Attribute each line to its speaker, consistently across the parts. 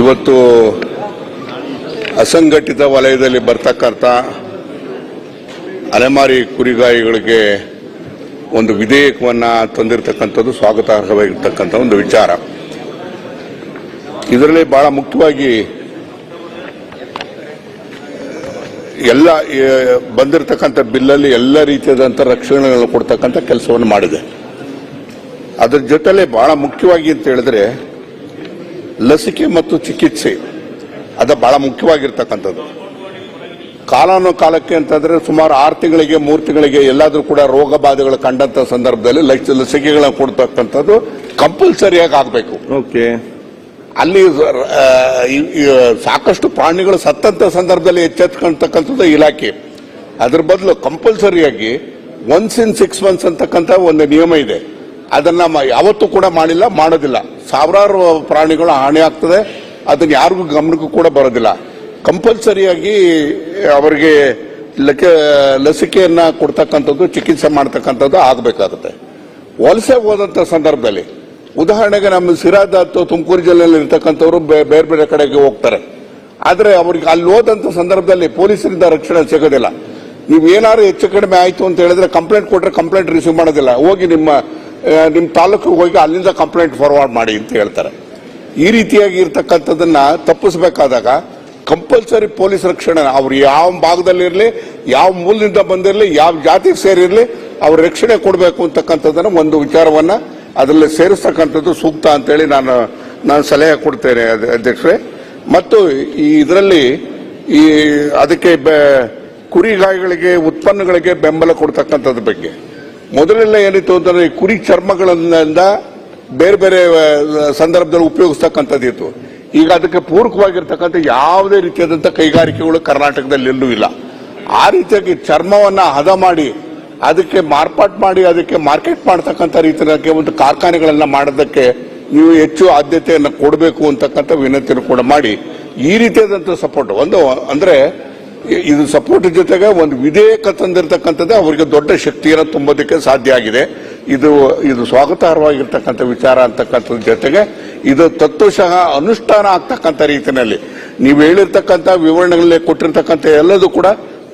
Speaker 1: ಇವತ್ತು ಅಸಂಘಟಿತ ವಲಯದಲ್ಲಿ ಬರ್ತಕ್ಕಂಥ ಅಲೆಮಾರಿ ಕುರಿಗಾಯಿಗಳಿಗೆ ಒಂದು ವಿಧೇಯಕವನ್ನು ತಂದಿರತಕ್ಕಂಥದ್ದು ಸ್ವಾಗತಾರ್ಹವಾಗಿರ್ತಕ್ಕಂಥ ಒಂದು ವಿಚಾರ. ಇದರಲ್ಲಿ ಬಹಳ ಮುಖ್ಯವಾಗಿ ಎಲ್ಲ ಬಂದಿರತಕ್ಕಂಥ ಬಿಲ್ಲಲ್ಲಿ ಎಲ್ಲ ರೀತಿಯಾದಂಥ ರಕ್ಷಣೆಗಳನ್ನು ಕೊಡ್ತಕ್ಕಂಥ ಕೆಲಸವನ್ನು ಮಾಡಿದೆ. ಅದರ ಜೊತೆಲೆ ಬಹಳ ಮುಖ್ಯವಾಗಿ ಅಂತ ಹೇಳಿದ್ರೆ ಲಸಿಕೆ ಮತ್ತು ಚಿಕಿತ್ಸೆ ಅದು ಬಹಳ ಮುಖ್ಯವಾಗಿರ್ತಕ್ಕಂಥದ್ದು. ಕಾಲಾನು ಕಾಲಕ್ಕೆ ಅಂತಂದ್ರೆ ಸುಮಾರು ಆರು ತಿಂಗಳಿಗೆ ಮೂರು ತಿಂಗಳಿಗೆ ಎಲ್ಲಾದರೂ ಕೂಡ ರೋಗ ಬಾಧೆಗಳು ಕಂಡಂತ ಸಂದರ್ಭದಲ್ಲಿ ಲಸಿಕೆಗಳನ್ನು ಲಸಿಕೆಗಳನ್ನ ಕೊಡ್ತಕ್ಕಂಥದ್ದು ಕಂಪಲ್ಸರಿಯಾಗಿ ಆಗಬೇಕು.
Speaker 2: ಓಕೆ.
Speaker 1: ಅಲ್ಲಿ ಸಾಕಷ್ಟು ಪ್ರಾಣಿಗಳು ಸತ್ತಂತ ಸಂದರ್ಭದಲ್ಲಿ ಎಚ್ಚೆತ್ಕೊಳ್ತಕ್ಕಂಥದ್ದು ಇಲಾಖೆ. ಅದ್ರ ಬದಲು ಕಂಪಲ್ಸರಿಯಾಗಿ ಒನ್ಸ್ ಇನ್ ಸಿಕ್ಸ್ ಮಂತ್ಸ್ ಅಂತಕ್ಕಂಥ ಒಂದು ನಿಯಮ ಇದೆ. ಅದನ್ನ ಯಾವತ್ತೂ ಕೂಡ ಮಾಡಿಲ್ಲ, ಮಾಡೋದಿಲ್ಲ. ಸಾವಿರಾರು ಪ್ರಾಣಿಗಳು ಹಾನಿ ಆಗ್ತದೆ. ಅದನ್ನ ಯಾರಿಗೂ ಗಮನಕ್ಕೂ ಕೂಡ ಬರೋದಿಲ್ಲ. ಕಂಪಲ್ಸರಿಯಾಗಿ ಅವರಿಗೆ ಲಸಿಕೆಯನ್ನ ಕೊಡ್ತಕ್ಕಂಥದ್ದು, ಚಿಕಿತ್ಸೆ ಮಾಡ್ತಕ್ಕಂಥದ್ದು ಆಗಬೇಕಾಗುತ್ತೆ. ವಲಸೆ ಹೋದಂಥ ಸಂದರ್ಭದಲ್ಲಿ, ಉದಾಹರಣೆಗೆ ನಮ್ಮ ಸಿರಾದ ತುಮಕೂರು ಜಿಲ್ಲೆಯಲ್ಲಿ ಇರ್ತಕ್ಕಂಥವ್ರು ಬೇರೆ ಬೇರೆ ಕಡೆಗೆ ಹೋಗ್ತಾರೆ. ಆದರೆ ಅವ್ರಿಗೆ ಅಲ್ಲಿ ಹೋದಂಥ ಸಂದರ್ಭದಲ್ಲಿ ಪೊಲೀಸರಿಂದ ರಕ್ಷಣೆ ಸಿಗೋದಿಲ್ಲ. ನೀವು ಏನಾದ್ರು ಹೆಚ್ಚು ಕಡಿಮೆ ಆಯ್ತು ಅಂತ ಹೇಳಿದ್ರೆ ಕಂಪ್ಲೇಂಟ್ ಕೊಟ್ಟರೆ ಕಂಪ್ಲೇಂಟ್ ರಿಸೀವ್ ಮಾಡೋದಿಲ್ಲ. ಹೋಗಿ ನಿಮ್ಮ ನಿಮ್ಮ ತಾಲೂಕಿಗೆ ಹೋಗಿ ಅಲ್ಲಿಂದ ಕಂಪ್ಲೇಂಟ್ ಫಾರ್ವರ್ಡ್ ಮಾಡಿ ಅಂತ ಹೇಳ್ತಾರೆ. ಈ ರೀತಿಯಾಗಿ ಇರ್ತಕ್ಕಂಥದ್ದನ್ನು ತಪ್ಪಿಸಬೇಕಾದಾಗ ಕಂಪಲ್ಸರಿ ಪೊಲೀಸ್ ರಕ್ಷಣೆ, ಅವ್ರು ಯಾವ ಭಾಗದಲ್ಲಿರಲಿ, ಯಾವ ಮೂಲದಿಂದ ಬಂದಿರಲಿ, ಯಾವ ಜಾತಿಗೆ ಸೇರಿರಲಿ, ಅವ್ರ ರಕ್ಷಣೆ ಕೊಡಬೇಕು ಅಂತಕ್ಕಂಥದ್ದನ್ನ ಒಂದು ವಿಚಾರವನ್ನ ಅದರಲ್ಲಿ ಸೇರಿಸ್ತಕ್ಕಂಥದ್ದು ಸೂಕ್ತ ಅಂತೇಳಿ ನಾನು ನಾನು ಸಲಹೆ ಕೊಡ್ತೇನೆ ಅಧ್ಯ- ಅಧ್ಯಕ್ಷರೇ. ಮತ್ತು ಈ ಇದರಲ್ಲಿ ಈ ಅದಕ್ಕೆ ಕುರಿಗಾಯಿಗಳಿಗೆ ಉತ್ಪನ್ನಗಳಿಗೆ ಬೆಂಬಲ ಕೊಡ್ತಕ್ಕಂಥದ್ದು ಬಗ್ಗೆ. ಮೊದಲೆಲ್ಲ ಏನಿತ್ತು ಅಂತಂದ್ರೆ ಕುರಿ ಚರ್ಮಗಳಿಂದ ಬೇರೆ ಬೇರೆ ಸಂದರ್ಭದಲ್ಲಿ ಉಪಯೋಗಿಸ್ತಕ್ಕಂಥದ್ದು ಇತ್ತು. ಈಗ ಅದಕ್ಕೆ ಪೂರಕವಾಗಿರ್ತಕ್ಕಂಥ ಯಾವುದೇ ರೀತಿಯಾದಂಥ ಕೈಗಾರಿಕೆಗಳು ಕರ್ನಾಟಕದಲ್ಲಿ ಎಲ್ಲೂ ಇಲ್ಲ. ಆ ರೀತಿಯಾಗಿ ಚರ್ಮವನ್ನ ಹದ ಮಾಡಿ, ಅದಕ್ಕೆ ಮಾರ್ಪಾಟ್ ಮಾಡಿ, ಅದಕ್ಕೆ ಮಾರ್ಕೆಟ್ ಮಾಡ್ತಕ್ಕಂಥ ರೀತಿಯಾಗಿ ಒಂದು ಕಾರ್ಖಾನೆಗಳನ್ನ ಮಾಡೋದಕ್ಕೆ ನೀವು ಹೆಚ್ಚು ಆದ್ಯತೆಯನ್ನು ಕೊಡಬೇಕು ಅಂತಕ್ಕಂಥ ವಿನಂತಿಯನ್ನು ಕೂಡ ಮಾಡಿ ಈ ರೀತಿಯಾದಂಥ ಸಪೋರ್ಟ್ ಒಂದು, ಅಂದ್ರೆ ಇದು ಸಪೋರ್ಟ್ ಜೊತೆಗೆ ಒಂದು ವಿಧೇಯಕ ತಂದಿರತಕ್ಕಂಥದ್ದೇ ಅವರಿಗೆ ದೊಡ್ಡ ಶಕ್ತಿಯನ್ನು ತುಂಬೋದಕ್ಕೆ ಸಾಧ್ಯ ಆಗಿದೆ. ಇದು ಇದು ಸ್ವಾಗತಾರ್ಹವಾಗಿರ್ತಕ್ಕಂಥ ವಿಚಾರ ಅಂತಕ್ಕಂಥದ್ದು ಜೊತೆಗೆ ಇದು ತತ್ವಶಃ ಅನುಷ್ಠಾನ ಆಗ್ತಕ್ಕಂಥ ರೀತಿಯಲ್ಲಿ. ನೀವು ಹೇಳಿರ್ತಕ್ಕಂಥ ವಿವರಣೆಗಳಲ್ಲಿ ಕೊಟ್ಟಿರ್ತಕ್ಕಂಥ ಎಲ್ಲದೂ ಕೂಡ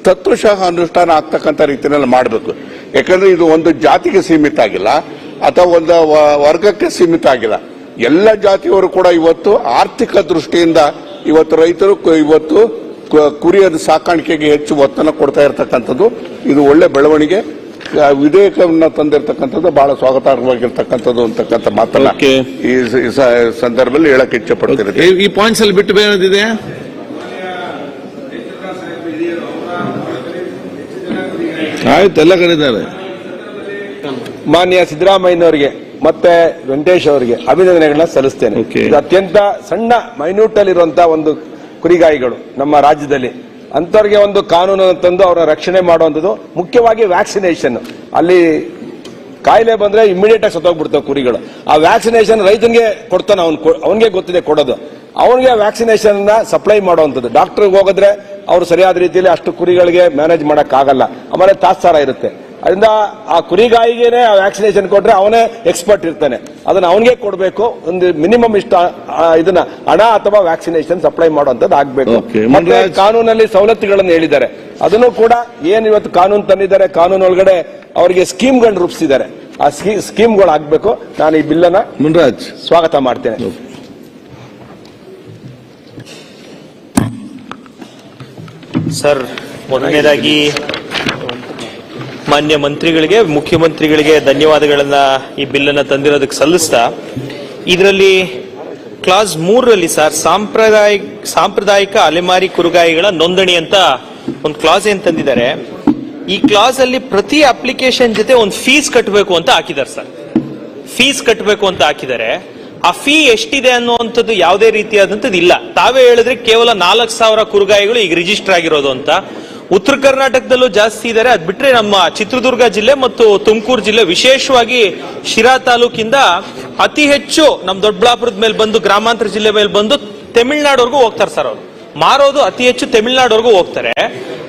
Speaker 1: ತತ್ವಶಃ ಅನುಷ್ಠಾನ ಆಗ್ತಕ್ಕಂಥ ರೀತಿಯಲ್ಲಿ ಮಾಡಬೇಕು. ಯಾಕಂದರೆ ಇದು ಒಂದು ಜಾತಿಗೆ ಸೀಮಿತ ಆಗಿಲ್ಲ, ಅಥವಾ ಒಂದು ವರ್ಗಕ್ಕೆ ಸೀಮಿತ ಆಗಿಲ್ಲ. ಎಲ್ಲ ಜಾತಿಯವರು ಕೂಡ ಇವತ್ತು ಆರ್ಥಿಕ ದೃಷ್ಟಿಯಿಂದ ಇವತ್ತು ರೈತರು ಇವತ್ತು ಕುರಿಯದ ಸಾಕಾಣಿಕೆಗೆ ಹೆಚ್ಚು ಒತ್ತನ್ನು ಕೊಡ್ತಾ ಇರತಕ್ಕಂಥದ್ದು. ಇದು ಒಳ್ಳೆ ಬೆಳವಣಿಗೆ. ವಿಧೇಯಕವನ್ನು ತಂದಿರತಕ್ಕಂಥದ್ದು ಬಹಳ ಸ್ವಾಗತಾರ್ಹವಾಗಿರ್ತಕ್ಕಂಥದ್ದು ಅಂತಕ್ಕಂಥ ಮಾತನ್ನ
Speaker 2: Okay.
Speaker 1: ಈ ಸಂದರ್ಭದಲ್ಲಿ ಹೇಳಕ್ಕೆ ಇಚ್ಛೆ ಪಡ್ತಿರುತ್ತೆ
Speaker 2: ಈ ಪಾಯಿಂಟ್ಸ್ ಅಲ್ಲಿ ಬಿಟ್ಟು ಬೇರೆ ಆಯ್ತಲ್ಲ ಆಯ್ತು ಎಲ್ಲ ಕರೀತಾರೆ
Speaker 3: ಮಾನ್ಯ ಸಿದ್ದರಾಮಯ್ಯನವರಿಗೆ ಮತ್ತೆ ವೆಂಕಟೇಶ್ ಅವರಿಗೆ ಅಭಿನಂದನೆಗಳನ್ನ ಸಲ್ಲಿಸ್ತೇನೆ. ಇದು ಅತ್ಯಂತ ಸಣ್ಣ ಮೈನ್ಯೂಟ್ ಅಲ್ಲಿರುವಂತಹ ಒಂದು ಕುರಿಗಾಯಿಗಳು ನಮ್ಮ ರಾಜ್ಯದಲ್ಲಿ ಅಂಥವ್ರಿಗೆ ಒಂದು ಕಾನೂನು ತಂದು ಅವರ ರಕ್ಷಣೆ ಮಾಡುವಂಥದ್ದು, ಮುಖ್ಯವಾಗಿ ವ್ಯಾಕ್ಸಿನೇಷನ್. ಅಲ್ಲಿ ಕಾಯಿಲೆ ಬಂದ್ರೆ ಇಮಿಡಿಯೇಟ್ ಆಗಿ ಸತ್ತೋಗ್ಬಿಡ್ತಾವೆ ಕುರಿಗಳು. ಆ ವ್ಯಾಕ್ಸಿನೇಷನ್ ರೈತನಿಗೆ ಕೊಡ್ತಾನೆ ಅವ್ನು ಅವನಿಗೆ ಗೊತ್ತಿದೆ ಕೊಡೋದು. ಅವನಿಗೆ ವ್ಯಾಕ್ಸಿನೇಷನ್ ಸಪ್ಲೈ ಮಾಡುವಂಥದ್ದು. ಡಾಕ್ಟರ್ಗೆ ಹೋಗಿದ್ರೆ ಅವ್ರು ಸರಿಯಾದ ರೀತಿಯಲ್ಲಿ ಅಷ್ಟು ಕುರಿಗಳಿಗೆ ಮ್ಯಾನೇಜ್ ಮಾಡೋಕ್ಕಾಗಲ್ಲ. ಆಮೇಲೆ ತಾತ್ಸಾರ ಇರುತ್ತೆ. ಅದರಿಂದ ಆ ಕುರಿಗಾಯಿಗೆನೆ ಆ ವ್ಯಾಕ್ಸಿನೇಷನ್ ಕೊಟ್ರೆ ಅವನೇ ಎಕ್ಸ್ಪರ್ಟ್ ಇರ್ತಾನೆ. ಅದನ್ನ ಅವನಿಗೆ ಕೊಡಬೇಕು. ಒಂದು ಮಿನಿಮಮ್ ಇಷ್ಟ ಇದನ್ನ ಹಣ ಅಥವಾ ವ್ಯಾಕ್ಸಿನೇಷನ್ ಸಪ್ಲೈ ಮಾಡುವಂತದ್ದು ಆಗ್ಬೇಕು. ಮತ್ತೆ. ಕಾನೂನಲ್ಲಿ ಸವಲತ್ತುಗಳನ್ನು ಹೇಳಿದ್ದಾರೆ. ಅದನ್ನು ಕೂಡ ಏನ್ ಇವತ್ತು ಕಾನೂನು ತಂದಿದ್ದಾರೆ ಕಾನೂನು ಒಳಗಡೆ ಅವರಿಗೆ ಸ್ಕೀಮ್ಗಳನ್ನ ರೂಪಿಸಿದ್ದಾರೆ. ಆ ಸ್ಕೀಮ್ಗಳು ಆಗ್ಬೇಕು. ನಾನು ಈ ಬಿಲ್ಲನ್ನ
Speaker 2: ಮುನ್ರಾಜ್
Speaker 3: ಸ್ವಾಗತ ಮಾಡ್ತೇನೆ.
Speaker 4: ಸರ್ ಮೊದಲನೇದಾಗಿ ಮಾನ್ಯ ಮಂತ್ರಿಗಳಿಗೆ, ಮುಖ್ಯಮಂತ್ರಿಗಳಿಗೆ ಧನ್ಯವಾದಗಳನ್ನ ಈ ಬಿಲ್ಲನ್ನು ತಂದಿರೋದಕ್ಕೆ ಸಲ್ಲಿಸ್ತಾ, ಇದರಲ್ಲಿ ಕ್ಲಾಸ್ ಮೂರರಲ್ಲಿ ಸರ್, ಸಾಂಪ್ರದಾಯಿಕ ಸಾಂಪ್ರದಾಯಿಕ ಅಲೆಮಾರಿ ಕುರುಗಾಯಿಗಳ ನೋಂದಣಿ ಅಂತ ಒಂದು ಕ್ಲಾಸ್ ಏನ್ ತಂದಿದ್ದಾರೆ. ಈ ಕ್ಲಾಸ್ ಅಲ್ಲಿ ಪ್ರತಿ ಅಪ್ಲಿಕೇಶನ್ ಜೊತೆ ಒಂದು ಫೀಸ್ ಕಟ್ಟಬೇಕು ಅಂತ ಹಾಕಿದ್ದಾರೆ ಸರ್. ಫೀಸ್ ಕಟ್ಟಬೇಕು ಅಂತ ಹಾಕಿದ್ದಾರೆ. ಆ ಫೀ ಎಷ್ಟಿದೆ ಅನ್ನುವಂಥದ್ದು ಯಾವುದೇ ರೀತಿಯಾದಂಥದ್ದು ಇಲ್ಲ. ತಾವೇ ಹೇಳಿದ್ರೆ ಕೇವಲ ನಾಲ್ಕು ಸಾವಿರ ಕುರುಗಾಯಿಗಳು ಈಗ ರಿಜಿಸ್ಟರ್ ಆಗಿರೋದು ಅಂತ. ಉತ್ತರ ಕರ್ನಾಟಕದಲ್ಲೂ ಜಾಸ್ತಿ ಇದ್ದಾರೆ. ಅದ್ ಬಿಟ್ರೆ ನಮ್ಮ ಚಿತ್ರದುರ್ಗ ಜಿಲ್ಲೆ ಮತ್ತು ತುಮಕೂರು ಜಿಲ್ಲೆ ವಿಶೇಷವಾಗಿ ಶಿರಾ ತಾಲೂಕಿಂದ ಅತಿ ಹೆಚ್ಚು ನಮ್ಮ ದೊಡ್ಡಬಳ್ಳಾಪುರದ ಮೇಲೆ ಬಂದು, ಗ್ರಾಮಾಂತರ ಜಿಲ್ಲೆ ಮೇಲೆ ಬಂದು ತಮಿಳ್ನಾಡುವರೆಗೂ ಹೋಗ್ತಾರೆ ಸರ್ ಅವರು. ಮಾರೋದು ಅತಿ ಹೆಚ್ಚು ತಮಿಳ್ನಾಡುವರೆಗೂ ಹೋಗ್ತಾರೆ.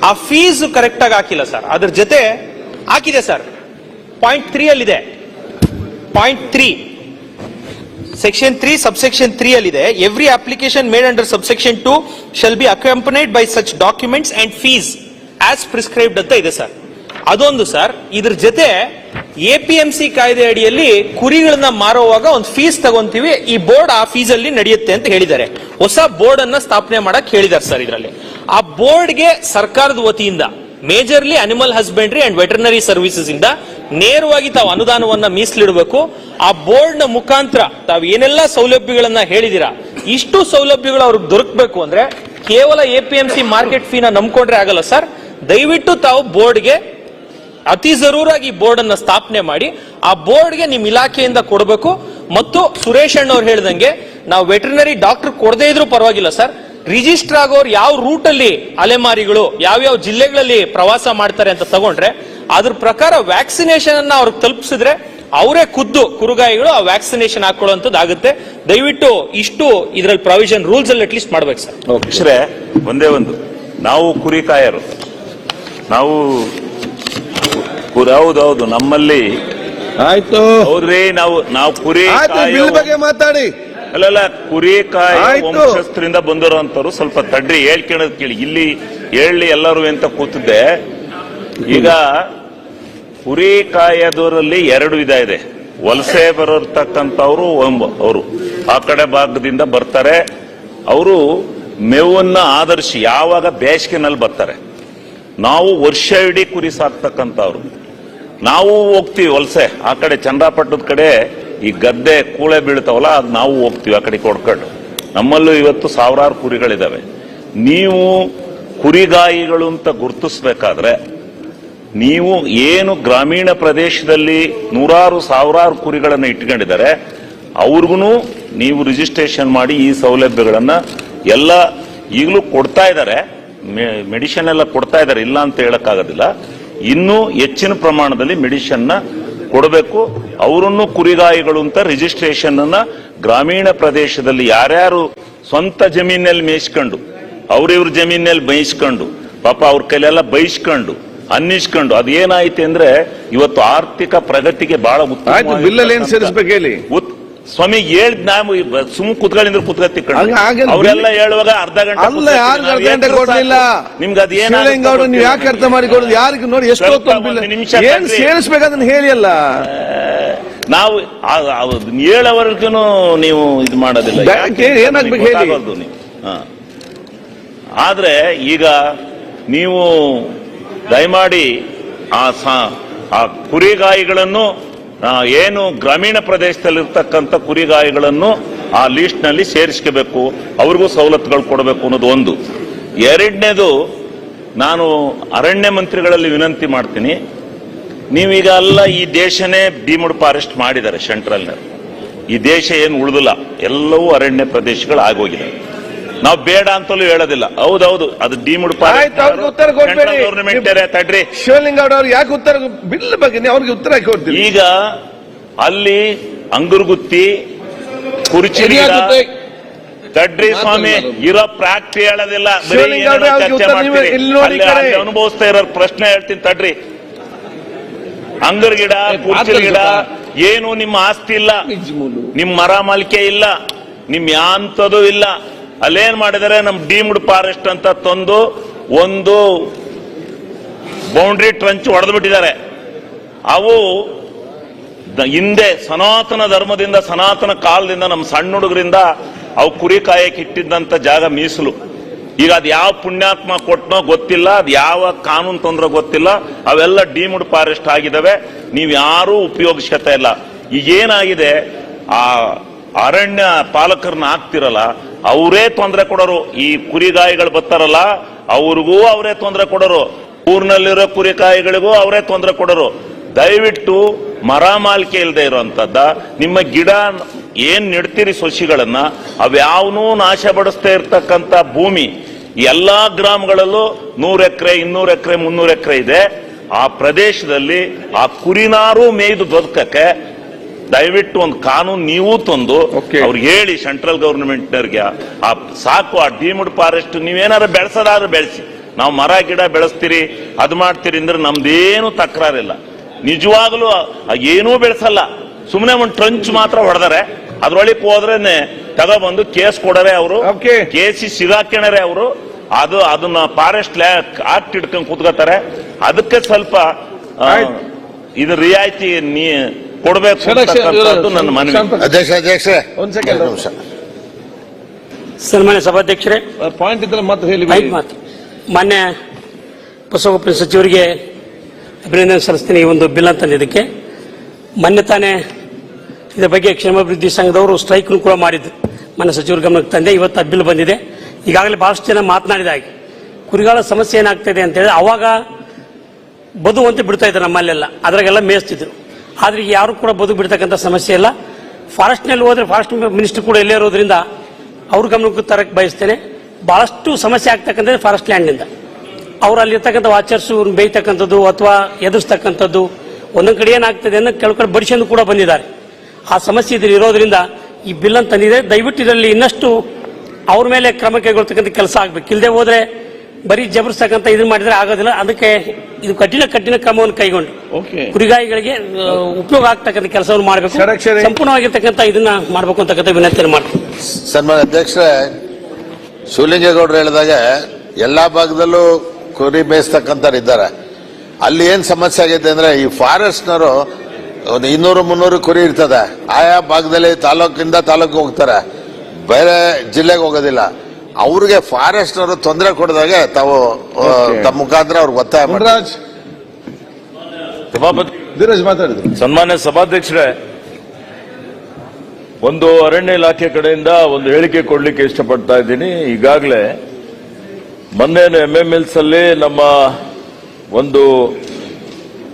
Speaker 4: ಆ ಫೀಸ್ ಕರೆಕ್ಟ್ ಆಗಿ ಹಾಕಿಲ್ಲ ಸರ್. ಅದ್ರ ಜೊತೆ ಹಾಕಿದೆ ಸರ್. ಪಾಯಿಂಟ್ ತ್ರೀ ಅಲ್ಲಿದೆ. Point three section three subsection three ಅಲ್ಲಿದೆ. Every application made under subsection two shall be accompanied by such documents and fees as prescribed ಅಂತ ಇದೆ ಸರ್ ಅದೊಂದು ಸರ್ ಇದ್ರ ಜೊತೆ ಎ ಪಿ ಎಂ ಸಿ ಕಾಯ್ದೆ ಅಡಿಯಲ್ಲಿ ಕುರಿಗಳನ್ನ ಮಾರುವಾಗ ಒಂದು ಫೀಸ್ ತಗೊಂತೀವಿ. ಈ ಬೋರ್ಡ್ ಆ ಫೀಸ್ ಅಲ್ಲಿ ನಡೆಯುತ್ತೆ ಅಂತ ಹೇಳಿದ್ದಾರೆ. ಹೊಸ ಬೋರ್ಡ್ ಅನ್ನ ಸ್ಥಾಪನೆ ಮಾಡಕ್ ಹೇಳಿದ್ದಾರೆ ಸರ್ ಇದರಲ್ಲಿ. ಆ ಬೋರ್ಡ್ಗೆ ಸರ್ಕಾರದ ವತಿಯಿಂದ majorly animal husbandry and veterinary services ಇಂದ ನೇರವಾಗಿ ತಾವು ಅನುದಾನವನ್ನ ಮೀಸಲಿಡಬೇಕು. ಆ ಬೋರ್ಡ್ನ ಮುಖಾಂತರ ತಾವು ಏನೆಲ್ಲ ಸೌಲಭ್ಯಗಳನ್ನ ಹೇಳಿದಿರಾ, ಇಷ್ಟು ಸೌಲಭ್ಯಗಳು ಅವ್ರಿಗೆ ದೊರಕಬೇಕು ಅಂದ್ರೆ ಕೇವಲ A P M C market ಫೀನ ನಂಬ್ಕೊಂಡ್ರೆ ಆಗಲ್ಲ ಸರ್ ದಯವಿಟ್ಟು ತಾವು ಬೋರ್ಡ್ಗೆ ಅತಿ ಜರೂರಾಗಿ ಬೋರ್ಡ್ ಅನ್ನ ಸ್ಥಾಪನೆ ಮಾಡಿ, ಆ ಬೋರ್ಡ್ಗೆ ನಿಮ್ಮ ಇಲಾಖೆಯಿಂದ ಕೊಡಬೇಕು. ಮತ್ತು ಸುರೇಶ್ ಅಣ್ಣವ್ರು ಹೇಳ್ದಂಗೆ, ನಾವು ವೆಟರ್ನರಿ ಡಾಕ್ಟರ್ ಕೊಡದೇ ಇದ್ರೂ ಪರವಾಗಿಲ್ಲ ಸರ್. ರಿಜಿಸ್ಟರ್ ಆಗೋರು ಯಾವ ರೂಟ್ ಅಲ್ಲಿ ಅಲೆಮಾರಿಗಳು, ಯಾವ್ಯಾವ ಜಿಲ್ಲೆಗಳಲ್ಲಿ ಪ್ರವಾಸ ಮಾಡ್ತಾರೆ ಅಂತ ತಗೊಂಡ್ರೆ, ಅದ್ರ ಪ್ರಕಾರ ವ್ಯಾಕ್ಸಿನೇಷನ್ ಅನ್ನ ಅವ್ರಿಗೆ ತಲುಪಿಸಿದ್ರೆ ಅವರೇ ಖುದ್ದು ಕುರುಗಾಯಿಗಳು ಆ ವ್ಯಾಕ್ಸಿನೇಷನ್ ಆಗುತ್ತೆ ದಯವಿಟ್ಟು ಇಷ್ಟು ಇದ್ರಲ್ಲಿ ಪ್ರಾವಿಷನ್ ರೂಲ್ಸ್ ಅಲ್ಲಿ ಅಟ್ಲೀಸ್ಟ್ ಮಾಡ್ಬೇಕು ಸರ್.
Speaker 5: ಒಂದೇ ಒಂದು. ನಾವು ಕುರಿ ಕಾಯರು. ನಾವು ಹೌದೌದು ನಮ್ಮಲ್ಲಿ.
Speaker 2: ಆಯ್ತು.
Speaker 5: ಹೌದ್ರಿ ನಾವು ನಾವು ಕುರಿ
Speaker 2: ಬಗ್ಗೆ ಮಾತಾಡಿ.
Speaker 5: ಅಲ್ಲಲ್ಲ ಕುರಿ ಕಾಯಿ
Speaker 2: ಬಂದಿರೋ
Speaker 5: ವಂಶಸ್ಥರಿಂದ ಬಂದಿರೋಂಥವ್ರು ಸ್ವಲ್ಪ ತಡ್ರಿ ಹೇಳ್ಕೊಳ್ಳೋದು ಕೇಳಿ. ಇಲ್ಲಿ ಹೇಳಿ ಎಲ್ಲರೂ ಅಂತ ಕೂತಿದ್ದೆ. ಈಗ ಕುರಿ ಕಾಯೋದರಲ್ಲಿ ಎರಡು ವಿಧ ಇದೆ. ವಲಸೆ ಬರತಕ್ಕಂಥವ್ರು ಅವರು. ಆ ಕಡೆ ಭಾಗದಿಂದ ಬರ್ತಾರೆ. ಅವರು ಮೇವನ್ನ ಆಧರಿಸಿ ಯಾವಾಗ ಬೇಸಿಗೆನಲ್ಲಿ ಬರ್ತಾರೆ. ನಾವು ವರ್ಷ ಇಡೀ ಕುರಿ ಸಾಕ್ತಕ್ಕಂಥವ್ರು. ನಾವು ಹೋಗ್ತೀವಿ ವಲಸೆ. ಆ ಕಡೆ ಚಂದ್ರಪಟ್ಟಣದ ಕಡೆ ಈ ಗದ್ದೆ ಕೂಳೆ ಬೀಳ್ತಾವಲ್ಲ, ಅದು ನಾವು ಹೋಗ್ತೀವಿ ಆ ಕಡೆ ಕೊಡ್ಕೊಂಡು. ನಮ್ಮಲ್ಲೂ ಇವತ್ತು ಸಾವಿರಾರು ಕುರಿಗಳಿದ್ದಾವೆ ನೀವು ಕುರಿಗಾಯಿಗಳು ಅಂತ ಗುರುತಿಸ್ಬೇಕಾದ್ರೆ, ನೀವು ಏನು ಗ್ರಾಮೀಣ ಪ್ರದೇಶದಲ್ಲಿ ನೂರಾರು ಸಾವಿರಾರು ಕುರಿಗಳನ್ನು ಇಟ್ಕೊಂಡಿದ್ದಾರೆ ಅವ್ರಿಗೂ ನೀವು ರಿಜಿಸ್ಟ್ರೇಷನ್ ಮಾಡಿ ಈ ಸೌಲಭ್ಯಗಳನ್ನು ಎಲ್ಲ ಈಗಲೂ ಕೊಡ್ತಾ ಇದ್ದಾರೆ. ಮೆಡಿಸಿನ್ ಎಲ್ಲ ಕೊಡ್ತಾ ಇದ್ದಾರೆ ಇಲ್ಲ ಅಂತ ಹೇಳಕ್ಕಾಗೋದಿಲ್ಲ. ಇನ್ನೂ ಹೆಚ್ಚಿನ ಪ್ರಮಾಣದಲ್ಲಿ ಮೆಡಿಷನ್ನ ನ ಕೊಡಬೇಕು. ಅವರನ್ನು ಕುರಿಗಾಯಿಗಳು ಅಂತ ರಿಜಿಸ್ಟ್ರೇಷನ್ ಅನ್ನ ಗ್ರಾಮೀಣ ಪ್ರದೇಶದಲ್ಲಿ ಯಾರ್ಯಾರು ಸ್ವಂತ ಜಮೀನಲ್ಲಿ ಮೇಯಿಸ್ಕೊಂಡು ಅವ್ರಿವ್ರ ಜಮೀನಲ್ಲಿ ಬಯಸ್ಕೊಂಡು ಪಾಪ ಅವ್ರ ಕೈಲೆಲ್ಲ ಬಯಸ್ಕೊಂಡು ಅನ್ನಿಸ್ಕೊಂಡು ಅದೇನಾಯ್ತು ಅಂದ್ರೆ ಇವತ್ತು ಆರ್ಥಿಕ ಪ್ರಗತಿಗೆ ಬಹಳ
Speaker 2: ಆಯ್ತು
Speaker 5: ಸ್ವಾಮಿ ಹೇಳ್ ನಾವು ಸುಮ್ ಕುತ್ಕೊಂಡಿದ್ರು
Speaker 2: ಹಂಗ ಆಗಿಲ್ಲ.
Speaker 5: ಅವರೆಲ್ಲ ಹೇಳುವಾಗ ಅರ್ಧ ಗಂಟೆ
Speaker 2: ಅಲ್ಲ ಯಾರು ಅರ್ಧ ಗಂಟೆ ಕೊಡ್ಲಿಲ್ಲ?
Speaker 5: ನಿಮ್ಗೆ ಅದು
Speaker 2: ಏನು ನೀವು ಯಾಕೆ ಅರ್ಥ ಮಾಡಿಕೊಡೋದು ಯಾರಿಗೆ ನೋಡಿ ಎಷ್ಟು
Speaker 5: ನಿಮಿಷ
Speaker 2: ಏನ್
Speaker 5: ತಡ್ರಿ.
Speaker 2: ಸೇರಿಸ್ಬೇಕದನ್ನ ಹೇಳಿ ಅಲ್ಲ?
Speaker 5: ನಾವು ಏಳವರೆಗೂ ಹೇಳೋವರೆಗೂ ನೀವು ಇದು ಮಾಡೋದಿಲ್ಲ.
Speaker 2: ಏನಾಗ್ಬೇಕು ಹೇಳಿ.
Speaker 5: ಆದ್ರೆ ಈಗ ನೀವು ದಯಮಾಡಿ ಆ ಕುರಿಗಾಯಿಗಳನ್ನು ಏನು ಗ್ರಾಮೀಣ ಪ್ರದೇಶದಲ್ಲಿರ್ತಕ್ಕಂಥ ಕುರಿಗಾಯಿಗಳನ್ನು ಆ ಲೀಸ್ಟ್ನಲ್ಲಿ ಸೇರಿಸ್ಕೋಬೇಕು, ಅವ್ರಿಗೂ ಸವಲತ್ತುಗಳು ಕೊಡಬೇಕು ಅನ್ನೋದು ಒಂದು. ಎರಡನೇದು, ನಾನು ಅರಣ್ಯ ಮಂತ್ರಿಗಳಲ್ಲಿ ವಿನಂತಿ ಮಾಡ್ತೀನಿ, ನೀವೀಗ ಅಲ್ಲ ಈ ದೇಶನೇ ಭೀಮಡ್ ಫಾರೆಸ್ಟ್ ಮಾಡಿದ್ದಾರೆ ಸೆಂಟ್ರಲ್ ಈ ದೇಶ ಏನು ಉಳಿದಿಲ್ಲ, ಎಲ್ಲವೂ ಅರಣ್ಯ ಪ್ರದೇಶಗಳು ಆಗೋಗಿದೆ ನಾವು ಬೇಡ ಅಂತಲೂ ಹೇಳೋದಿಲ್ಲ. ಹೌದೌದು ಅದು ಡೀಮ್ಡ್
Speaker 2: ಉತ್ತರ.
Speaker 5: ಗೌರ್ಮೆಂಟ್ ತಡ್ರಿ.
Speaker 2: ಶಿವಲಿಂಗ ಅವ್ರು ಯಾಕೆ ಉತ್ತರ ಬಿಲ್ ಬಗ್ಗೆ ಅವ್ರಿಗೆ ಉತ್ತರ ಕೊಡ್ತೀರಿ.
Speaker 5: ಈಗ ಅಲ್ಲಿ ಅಂಗುರ್ಗುತ್ತಿ ಕುರ್ಚಿ ತಡ್ರಿ ಸ್ವಾಮಿ ಇರೋ ಪ್ರಾಕ್ಟಿ ಹೇಳೋದಿಲ್ಲ. ಅನುಭವಿಸ್ತಾ ಇರೋ ಪ್ರಶ್ನೆ ಹೇಳ್ತೀನಿ ತಡ್ರಿ. ಅಂಗರ್ ಗಿಡ ಕುರ್ಚಿ ಗಿಡ ಏನು ನಿಮ್ಮ ಆಸ್ತಿ ಇಲ್ಲ. ನಿಮ್ ಮರ ಮಾಲಿಕೆ ಇಲ್ಲ. ನಿಮ್ ಯಾಂತದೂ ಇಲ್ಲ. ಅಲ್ಲೇನ್ ಮಾಡಿದರೆ ನಮ್ ಡೀಮ್ಡ್ ಫಾರೆಸ್ಟ್ ಅಂತ ತಂದು ಒಂದು ಬೌಂಡ್ರಿ ಟ್ರಂಚ್ ಹೊಡೆದು ಬಿಟ್ಟಿದ್ದಾರೆ. ಅವು ಹಿಂದೆ ಸನಾತನ ಧರ್ಮದಿಂದ, ಸನಾತನ ಕಾಲದಿಂದ ನಮ್ಮ ಸಣ್ಣ ಹುಡುಗರಿಂದ ಅವು ಕುರಿ ಕಾಯಕ್ಕೆ ಇಟ್ಟಿದ್ದಂಥ ಜಾಗ ಮೀಸಲು. ಈಗ ಅದು ಯಾವ ಪುಣ್ಯಾತ್ಮ ಕೊಟ್ಟನೋ ಗೊತ್ತಿಲ್ಲ, ಅದು ಯಾವ ಕಾನೂನು ತೊಂದರೆ ಗೊತ್ತಿಲ್ಲ, ಅವೆಲ್ಲ ಡೀಮ್ಡ್ ಫಾರೆಸ್ಟ್ ಆಗಿದ್ದಾವೆ. ನೀವು ಯಾರೂ ಉಪಯೋಗಿಸ್ಕೊತಾ ಇಲ್ಲ. ಈಗ ಏನಾಗಿದೆ ಆ ಅರಣ್ಯ ಪಾಲಕರನ್ನ ಆಗ್ತಿರಲ್ಲ ಅವರೇ ತೊಂದರೆ ಕೊಡೋರು. ಈ ಕುರಿಗಾಯಿಗಳು ಬರ್ತಾರಲ್ಲ, ಅವ್ರಿಗೂ ಅವರೇ ತೊಂದರೆ ಕೊಡೋರು. ಊರಿನಲ್ಲಿರೋ ಕುರಿಕಾಯಿಗಳಿಗೂ ಅವರೇ ತೊಂದರೆ ಕೊಡೋರು. ದಯವಿಟ್ಟು ಮರ ಮಾಲಿಕೆ ಇಲ್ಲದೆ ಇರುವಂತದ್ದ ನಿಮ್ಮ ಗಿಡ ಏನ್ ನೆಡ್ತೀರಿ ಸಸಿಗಳನ್ನ, ಅವ್ಯಾವನೂ ನಾಶ ಪಡಿಸ್ತಾ ಇರ್ತಕ್ಕಂಥ ಭೂಮಿ, ಎಲ್ಲಾ ಗ್ರಾಮಗಳಲ್ಲೂ ನೂರ್ ಎಕರೆ, ಇನ್ನೂರು ಎಕರೆ, ಮುನ್ನೂರು ಎಕರೆ ಇದೆ. ಆ ಪ್ರದೇಶದಲ್ಲಿ ಆ ಕುರಿನಾರು ಮೇಯ್ದು ಬದುಕಕ್ಕೆ ದಯವಿಟ್ಟು ಒಂದು ಕಾನೂನು ನೀವು ತಂದು. ಅವ್ರಿಗೆ ಹೇಳಿ ಸೆಂಟ್ರಲ್ ಗವರ್ನಮೆಂಟ್ನವ್ರಿಗೆ ಆ ಸಾಕು ಆ ಡೀಮ್ಡ್ ಫಾರೆಸ್ಟ್ ನೀವೇನಾದ್ರು ಬೆಳೆಸೋದಾದ್ರೆ ಬೆಳೆಸಿ. ನಾವು ಮರ ಗಿಡ ಬೆಳೆಸ್ತೀರಿ ಅದು ಮಾಡ್ತೀರಿ ಅಂದ್ರೆ ನಮ್ದೇನು ತಕರಾರಿಲ್ಲ. ನಿಜವಾಗ್ಲೂ ಏನೂ ಬೆಳೆಸಲ್ಲ. ಸುಮ್ಮನೆ ಒಂದು ಟ್ರಂಚ್ ಮಾತ್ರ ಹೊಡೆದಾರೆ. ಅದ್ರೊಳಗೆ ಹೋದ್ರೇನೆ ತಗೊಬಂದು ಕೇಸ್ ಕೊಡರೆ ಅವರು.
Speaker 2: ಕೆಸಿ
Speaker 5: ಕೇಸಿ ಸಿಗಾಕಣರೆ ಅವರು. ಅದು ಅದನ್ನ ಫಾರೆಸ್ಟ್ ಆಕ್ಟ್ ಇಟ್ಕೊಂಡ್ ಕೂತ್ಕೋತಾರೆ. ಅದಕ್ಕೆ ಸ್ವಲ್ಪ ಇದು ರಿಯಾಯಿತಿ ನೀ ಕೊಡ್ಬೇಕು ನನ್ನ ಮನವಿ.
Speaker 2: ಅಧ್ಯಕ್ಷ
Speaker 1: ಅಧ್ಯಕ್ಷ. ಅಧ್ಯಕ್ಷರೇ
Speaker 2: ಒಂದ್ ಸೆಕೆಂಡ್
Speaker 6: ಸನ್ಮಾನ್ಯ ಸಭಾಧ್ಯಕ್ಷರೇ
Speaker 2: ಪಾಯಿಂಟ್ ಇದ್ರೆ ಮತ್ತೆ ಹೇಳಿ
Speaker 6: ಐದು ಮಾತು. ಮಾನ್ಯ ಬಸವಪ್ಪ ಸಚಿವರಿಗೆ ಅಭಿನಂದನೆ ಸಲ್ಲಿಸ್ತೀನಿ ಈ ಒಂದು ಬಿಲ್ ಅಂತ ಇದಕ್ಕೆ ಮೊನ್ನೆ ತಾನೇ ಇದರ ಬಗ್ಗೆ ಕ್ಷೇಮಾಭಿವೃದ್ಧಿ ಸಂಘದವರು ಸ್ಟ್ರೈಕ್ ಕೂಡ ಮಾಡಿದ್ದು. ಮೊನ್ನೆ ಸಚಿವರ ಗಮನಕ್ಕೆ ತಂದೆ ಇವತ್ತು ಆ ಬಿಲ್ ಬಂದಿದೆ. ಈಗಾಗಲೇ ಬಹಳಷ್ಟು ಜನ ಮಾತನಾಡಿದ ಹಾಗೆ. ಕುರಿಗಳ ಸಮಸ್ಯೆ ಏನಾಗ್ತಿದೆ ಅಂತ ಹೇಳಿ ಅವಾಗ ಬದುವಂತೆ ಅಂತ ಬಿಡ್ತಾ ಇದ್ದಾರೆ ನಮ್ಮಲ್ಲೆಲ್ಲ. ಅದ್ರಾಗೆಲ್ಲ ಮೇಯಿಸ್ತಿದ್ರು. ಆದ್ರೆ ಯಾರು ಕೂಡ ಬದುಕು ಬಿಡ್ತಕ್ಕಂಥ ಸಮಸ್ಯೆ ಇಲ್ಲ. ಫಾರೆಸ್ಟ್ನಲ್ಲಿ ಹೋದರೆ ಫಾರೆಸ್ಟ್ ಮಿನಿಸ್ಟರ್ ಕೂಡ ಎಲ್ಲೇ ಇರೋದ್ರಿಂದ ಅವ್ರ ಗಮನಕ್ಕೆ ತರಕ್ಕೆ ಬಯಸ್ತೇನೆ. ಬಹಳಷ್ಟು ಸಮಸ್ಯೆ ಆಗ್ತಕ್ಕಂಥದ್ದು ಫಾರೆಸ್ಟ್ ಲ್ಯಾಂಡ್ನಿಂದ ಅವ್ರು ಅಲ್ಲಿರ್ತಕ್ಕಂಥ ವಾಚರ್ಸ್ ಇವ್ರನ್ನ ಬೇಯ್ತಕ್ಕಂಥದ್ದು ಅಥವಾ ಎದುರಿಸ್ತಕ್ಕಂಥದ್ದು. ಒಂದೊಂದು ಕಡೆ ಏನಾಗ್ತದೆ ಅನ್ನೋ ಕೆಳಕಡೆ ಬಡಿಸಲು ಕೂಡ ಬಂದಿದ್ದಾರೆ. ಆ ಸಮಸ್ಯೆ ಇದ್ರ ಇರೋದ್ರಿಂದ ಈ ಬಿಲ್ ಅಂತ ತಂದಿದೆ. ದಯವಿಟ್ಟು ಇದರಲ್ಲಿ ಇನ್ನಷ್ಟು ಅವ್ರ ಮೇಲೆ ಕ್ರಮ ಕೈಗೊಳ್ತಕ್ಕಂಥ ಕೆಲಸ ಆಗ್ಬೇಕು. ಇಲ್ಲದೆ ಹೋದ್ರೆ ಬರೀ ಜಬರ್ಸಕ್ಕಂತ ಇದನ್ನ ಮಾಡಿದ್ರೆ ಆಗೋದಿಲ್ಲ. ಅದಕ್ಕೆ ಇದು ಕಠಿಣ ಕಠಿಣ ಕ್ರಮವನ್ನು ಕೈಗೊಂಡು
Speaker 2: ಓಕೆ.
Speaker 6: ಕುರಿಗಾಯಿಗಳಿಗೆ ಉಪಯೋಗ ಆಗ್ತಕ್ಕಂಥ ಕೆಲಸವನ್ನು ಮಾಡಬೇಕು. ಸಂಪೂರ್ಣವಾಗಿರ್ತಕ್ಕಂಥ ಇದನ್ನ ಮಾಡಬೇಕು ಅಂತಕ್ಕಂಥ ವಿನಂತಿಯನ್ನು ಮಾಡ್ತೀನಿ.
Speaker 7: ಸನ್ಮಾನ್ಯ ಅಧ್ಯಕ್ಷರೇ ಶಿವಲಿಂಗೇಗೌಡರು ಹೇಳಿದಾಗ ಎಲ್ಲಾ ಭಾಗದಲ್ಲೂ ಕುರಿ ಬೇಯಿಸ್ತಕ್ಕಂಥವ್ರು ಇದ್ದಾರೆ. ಅಲ್ಲಿ ಏನ್ ಸಮಸ್ಯೆ ಆಗೈತೆ ಅಂದ್ರೆ ಈ ಫಾರೆಸ್ಟ್ನವರು ಒಂದು ಇನ್ನೂರು ಮುನ್ನೂರು ಕುರಿ ಇರ್ತದೆ. ಆಯಾ ಭಾಗದಲ್ಲಿ ತಾಲೂಕಿಂದ ತಾಲೂಕು ಹೋಗ್ತಾರೆ. ಬೇರೆ ಜಿಲ್ಲೆಗೆ ಹೋಗೋದಿಲ್ಲ. ಅವ್ರಿಗೆ ಫಾರೆಸ್ಟ್ನವರು ತೊಂದರೆ ಕೊಡಿದಾಗ ತಾವು ತಮ್ಮ ಮುಖಾಂತರ ಅವ್ರಿಗೆ ಒತ್ತಾಯ ಮಾಡಿ
Speaker 2: ಮುನ್ರಾಜ್
Speaker 5: ಸಭಾಪತಿ
Speaker 2: ಧೀರಜ್ ಮಾತಾಡಿದ್ರು.
Speaker 8: ಸನ್ಮಾನ್ಯ ಸಭಾಧ್ಯಕ್ಷರೇ ಒಂದು ಅರಣ್ಯ ಇಲಾಖೆ ಕಡೆಯಿಂದ ಒಂದು ಹೇಳಿಕೆ ಕೊಡ್ಲಿಕ್ಕೆ ಇಷ್ಟಪಡ್ತಾ ಇದ್ದೀನಿ. ಈಗಾಗಲೇ ಮೊನ್ನೆ ಎಂ ಎಂ ಎಲ್ಸ್ ಅಲ್ಲಿ ನಮ್ಮ ಒಂದು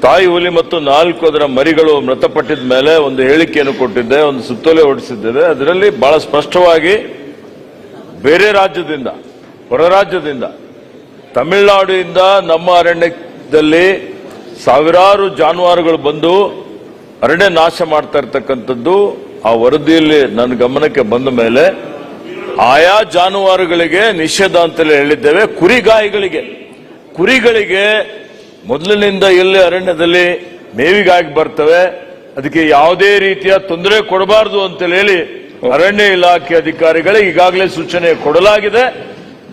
Speaker 8: ತಾಯಿ ಹುಲಿ ಮತ್ತು ನಾಲ್ಕು ಅದರ ಮರಿಗಳು ಮೃತಪಟ್ಟಿದ ಮೇಲೆ ಒಂದು ಹೇಳಿಕೆಯನ್ನು ಕೊಟ್ಟಿದ್ದೆ ಒಂದು ಸುತ್ತೋಲೆ ಹೊಡೆಸಿದ್ದೆ ಅದರಲ್ಲಿ ಬಹಳ ಸ್ಪಷ್ಟವಾಗಿ ಬೇರೆ ರಾಜ್ಯದಿಂದ, ಹೊರ ರಾಜ್ಯದಿಂದ, ತಮಿಳುನಾಡಿನಿಂದ ನಮ್ಮ ಅರಣ್ಯದಲ್ಲಿ ಸಾವಿರಾರು ಜಾನುವಾರುಗಳು ಬಂದು ಅರಣ್ಯ ನಾಶ ಮಾಡ್ತಾ ಇರ್ತಕ್ಕಂಥದ್ದು ಆ ವರದಿಯಲ್ಲಿ ನನ್ನ ಗಮನಕ್ಕೆ ಬಂದ ಮೇಲೆ ಆಯಾ ಜಾನುವಾರುಗಳಿಗೆ ನಿಷೇಧ ಅಂತಲೇ ಹೇಳಿದ್ದೇವೆ. ಕುರಿಗಾಯಿಗಳಿಗೆ, ಕುರಿಗಳಿಗೆ ಮೊದಲಿನಿಂದ ಎಲ್ಲಿ ಅರಣ್ಯದಲ್ಲಿ ಮೇವಿಗಾಗಿ ಬರ್ತವೆ. ಅದಕ್ಕೆ ಯಾವುದೇ ರೀತಿಯ ತೊಂದರೆ ಕೊಡಬಾರದು ಅಂತ ಹೇಳಿ ಅರಣ್ಯ ಇಲಾಖೆ ಅಧಿಕಾರಿಗಳಿಗೆ ಈಗಾಗಲೇ ಸೂಚನೆ ಕೊಡಲಾಗಿದೆ.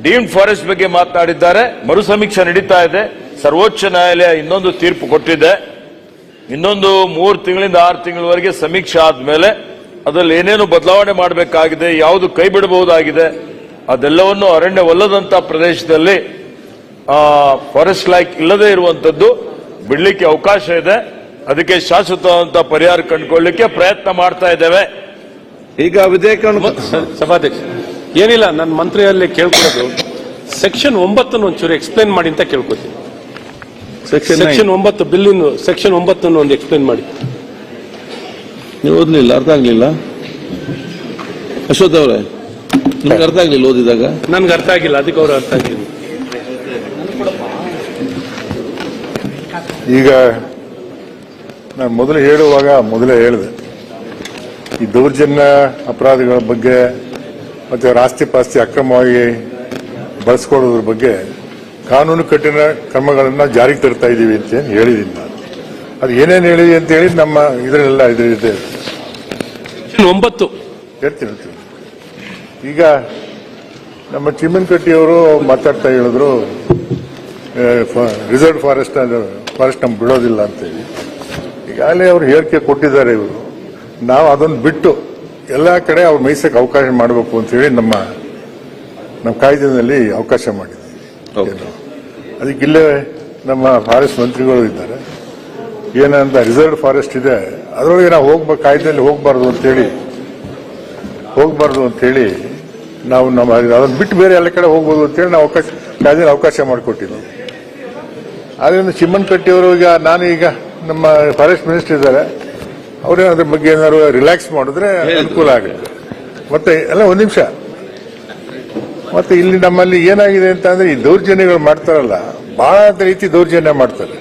Speaker 8: ಡೀಮ್ಡ್ ಫಾರೆಸ್ಟ್ ಬಗ್ಗೆ ಮಾತನಾಡಿದ್ದಾರೆ. ಮರು ಸಮೀಕ್ಷೆ ನಡೀತಾ ಇದೆ. ಸರ್ವೋಚ್ಚ ನ್ಯಾಯಾಲಯ ಇನ್ನೊಂದು ತೀರ್ಪು ಕೊಟ್ಟಿದೆ. ಇನ್ನೊಂದು ಮೂರು ತಿಂಗಳಿಂದ ಆರು ತಿಂಗಳವರೆಗೆ ಸಮೀಕ್ಷೆ ಆದ್ಮೇಲೆ ಅದರಲ್ಲಿ ಏನೇನು ಬದಲಾವಣೆ ಮಾಡಬೇಕಾಗಿದೆ, ಯಾವುದು ಕೈ ಬಿಡಬಹುದಾಗಿದೆ, ಅದೆಲ್ಲವನ್ನು ಅರಣ್ಯವಲ್ಲದಂತ ಪ್ರದೇಶದಲ್ಲಿ ಫಾರೆಸ್ಟ್ ಲೈಕ್ ಇಲ್ಲದೆ ಇರುವಂತದ್ದು ಬಿಡಲಿಕ್ಕೆ ಅವಕಾಶ ಇದೆ. ಅದಕ್ಕೆ ಶಾಶ್ವತವಾದಂತಹ ಪರಿಹಾರ ಕಂಡುಕೊಳ್ಳಿಕ್ಕೆ ಪ್ರಯತ್ನ ಮಾಡ್ತಾ ಇದ್ದೇವೆ.
Speaker 2: ಈಗ ವಿಧೇಯಕವನ್ನು
Speaker 9: ಸಭಾಧ್ಯಕ್ಷ ಏನಿಲ್ಲ ನನ್ನ ಮಂತ್ರಿಯಲ್ಲಿ ಕೇಳ್ಕೊಳ್ಳೋದು ಸೆಕ್ಷನ್ ಒಂಬತ್ತನ್ನು ಒಂಚೂರು ಎಕ್ಸ್ಪ್ಲೇನ್ ಮಾಡಿ ಅಂತ ಕೇಳ್ಕೊತೀನಿ.
Speaker 2: ಸೆಕ್ಷನ್
Speaker 9: ಸೆಕ್ಷನ್ ಒಂಬತ್ತು ಬಿಲ್ಲಿನ ಸೆಕ್ಷನ್ ಒಂಬತ್ತನ್ನು ಒಂದು ಎಕ್ಸ್ಪ್ಲೇನ್ ಮಾಡಿ.
Speaker 2: ನೀವು ಓದ್ಲಿಲ್ಲ ಅರ್ಥ ಆಗ್ಲಿಲ್ಲ? ಅಶ್ವಥ್ ಅವರೇ ನಿಮ್ಗೆ ಅರ್ಥ ಆಗ್ಲಿಲ್ಲ ಓದಿದಾಗ?
Speaker 9: ನನ್ಗೆ ಅರ್ಥ ಆಗಿಲ್ಲ ಅದಕ್ಕೆ ಅವರು ಅರ್ಥ ಆಗಿಲ್ಲ
Speaker 10: ಈಗ ನಾನು ಮೊದಲು ಹೇಳುವಾಗ ಮೊದಲೇ ಹೇಳಿದೆ. ಈ ದೌರ್ಜನ್ಯ ಅಪರಾಧಗಳ ಬಗ್ಗೆ ಮತ್ತೆ ಅವರ ಆಸ್ತಿ ಪಾಸ್ತಿ ಅಕ್ರಮವಾಗಿ ಬಳಸ್ಕೊಳ್ಳೋದ್ರ ಬಗ್ಗೆ ಕಾನೂನು ಕಠಿಣ ಕ್ರಮಗಳನ್ನ ಜಾರಿಗೆ ತರ್ತಾ ಇದ್ದೀವಿ ಅಂತ ಏನು ಹೇಳಿದೀನಿ ನಾನು. ಅದು ಏನೇನು ಹೇಳಿದೆ ಅಂತ ಹೇಳಿ ನಮ್ಮ ಇದರಲ್ಲೆಲ್ಲ ಇದೆ.
Speaker 9: ಸೆಕ್ಷನ್ ಒಂಬತ್ತು.
Speaker 10: ಹೇಳ್ತೀನಿ ಈಗ ನಮ್ಮ ಚಿಮ್ಮನ್ ಅವರು ಮಾತಾಡ್ತಾ ಹೇಳಿದ್ರು ರಿಸರ್ವ್ ಫಾರೆಸ್ಟ್ ಫಾರೆಸ್ಟ್ ನಮ್ಗೆ ಬಿಡೋದಿಲ್ಲ ಅಂತೇಳಿ ಈಗಾಗಲೇ ಅವರು ಹೇಳಿಕೆ ಕೊಟ್ಟಿದ್ದಾರೆ ಇವರು. ನಾವು ಅದನ್ನು ಬಿಟ್ಟು ಎಲ್ಲ ಕಡೆ ಅವ್ರು ಮೈಸಕ್ಕೆ ಅವಕಾಶ ಮಾಡಬೇಕು ಅಂತ ಹೇಳಿ ನಮ್ಮ ನಮ್ಮ ಕಾಯ್ದೆನಲ್ಲಿ ಅವಕಾಶ ಮಾಡಿದ್ದೀವಿ. ಅದಕ್ಕೆ ಇಲ್ಲೇ ನಮ್ಮ ಫಾರೆಸ್ಟ್ ಮಂತ್ರಿಗಳು ಇದ್ದಾರೆ. ಏನಂತ ರಿಸರ್ವ್ ಫಾರೆಸ್ಟ್ ಇದೆ. ಅದರೊಳಗೆ ನಾವು ಹೋಗ್ಬೇಕು ಕಾಯ್ದೆಯಲ್ಲಿ ಹೋಗಬಾರ್ದು ಅಂತೇಳಿ ಹೋಗಬಾರ್ದು ಅಂತೇಳಿ ನಾವು ನಮ್ಮ ಅದನ್ನು ಬಿಟ್ಟು ಬೇರೆ ಎಲ್ಲ ಕಡೆ ಹೋಗ್ಬೋದು ಅಂತೇಳಿ ನಾವು ಅವಕಾಶ ಕಾಯ್ದೆಯಲ್ಲಿ ಅವಕಾಶ ಮಾಡಿಕೊಟ್ಟಿದ್ದೀವಿ ಆದ್ದರಿಂದ ಚಿಮ್ಮನ್ ಕಟ್ಟಿಯವರು ಈಗ ನಾನು ಈಗ ನಮ್ಮ ಫಾರೆಸ್ಟ್ ಮಿನಿಸ್ಟರ್ ಇದ್ದಾರೆ. ಅವರೇ ಅದ್ರ ಬಗ್ಗೆ ಏನಾದ್ರು ರಿಲ್ಯಾಕ್ಸ್ ಮಾಡಿದ್ರೆ ಅನುಕೂಲ ಆಗುತ್ತೆ. ಮತ್ತೆ ಎಲ್ಲ ಒಂದ್ ನಿಮಿಷ. ಮತ್ತೆ ಇಲ್ಲಿ ನಮ್ಮಲ್ಲಿ ಏನಾಗಿದೆ ಅಂತ ಅಂದ್ರೆ ಈ ದೌರ್ಜನ್ಯಗಳು ಮಾಡ್ತಾರಲ್ಲ ಬಹಳ ರೀತಿ ದೌರ್ಜನ್ಯ ಮಾಡ್ತಾರೆ.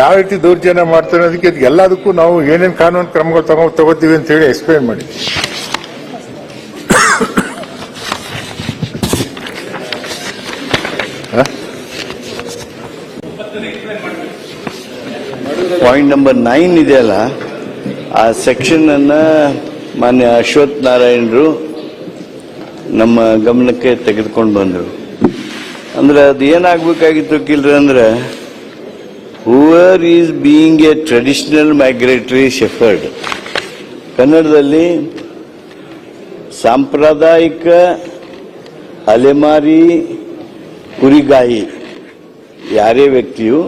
Speaker 10: ಯಾವ ರೀತಿ ದೌರ್ಜನ್ಯ ಮಾಡ್ತಾರೆ ಅದಕ್ಕೆ ಎಲ್ಲದಕ್ಕೂ ನಾವು ಏನೇನು ಕಾನೂನು ಕ್ರಮಗಳು ತಗೊ ತಗೋತೀವಿ ಅಂತ ಹೇಳಿ ಎಕ್ಸ್ಪ್ಲೈನ್ ಮಾಡಿ
Speaker 11: ಪಾಯಿಂಟ್ ನಂಬರ್ ನೈನ್ ಇದೆಯಲ್ಲ ಆ ಸೆಕ್ಷನ್ ಅನ್ನ ಮಾನ್ಯ ಅಶ್ವಥ್ ನಾರಾಯಣರು ನಮ್ಮ ಗಮನಕ್ಕೆ ತೆಗೆದುಕೊಂಡು ಬಂದರು. ಅಂದ್ರೆ ಅದು ಏನಾಗಬೇಕಾಗಿತ್ತು ಕಿಲ್ರ ಅಂದ್ರೆ whoever is being a traditional migratory shepherd ಕನ್ನಡದಲ್ಲಿ ಸಾಂಪ್ರದಾಯಿಕ ಅಲೆಮಾರಿ ಕುರಿಗಾಯಿ, ಯಾರೇ ವ್ಯಕ್ತಿಯು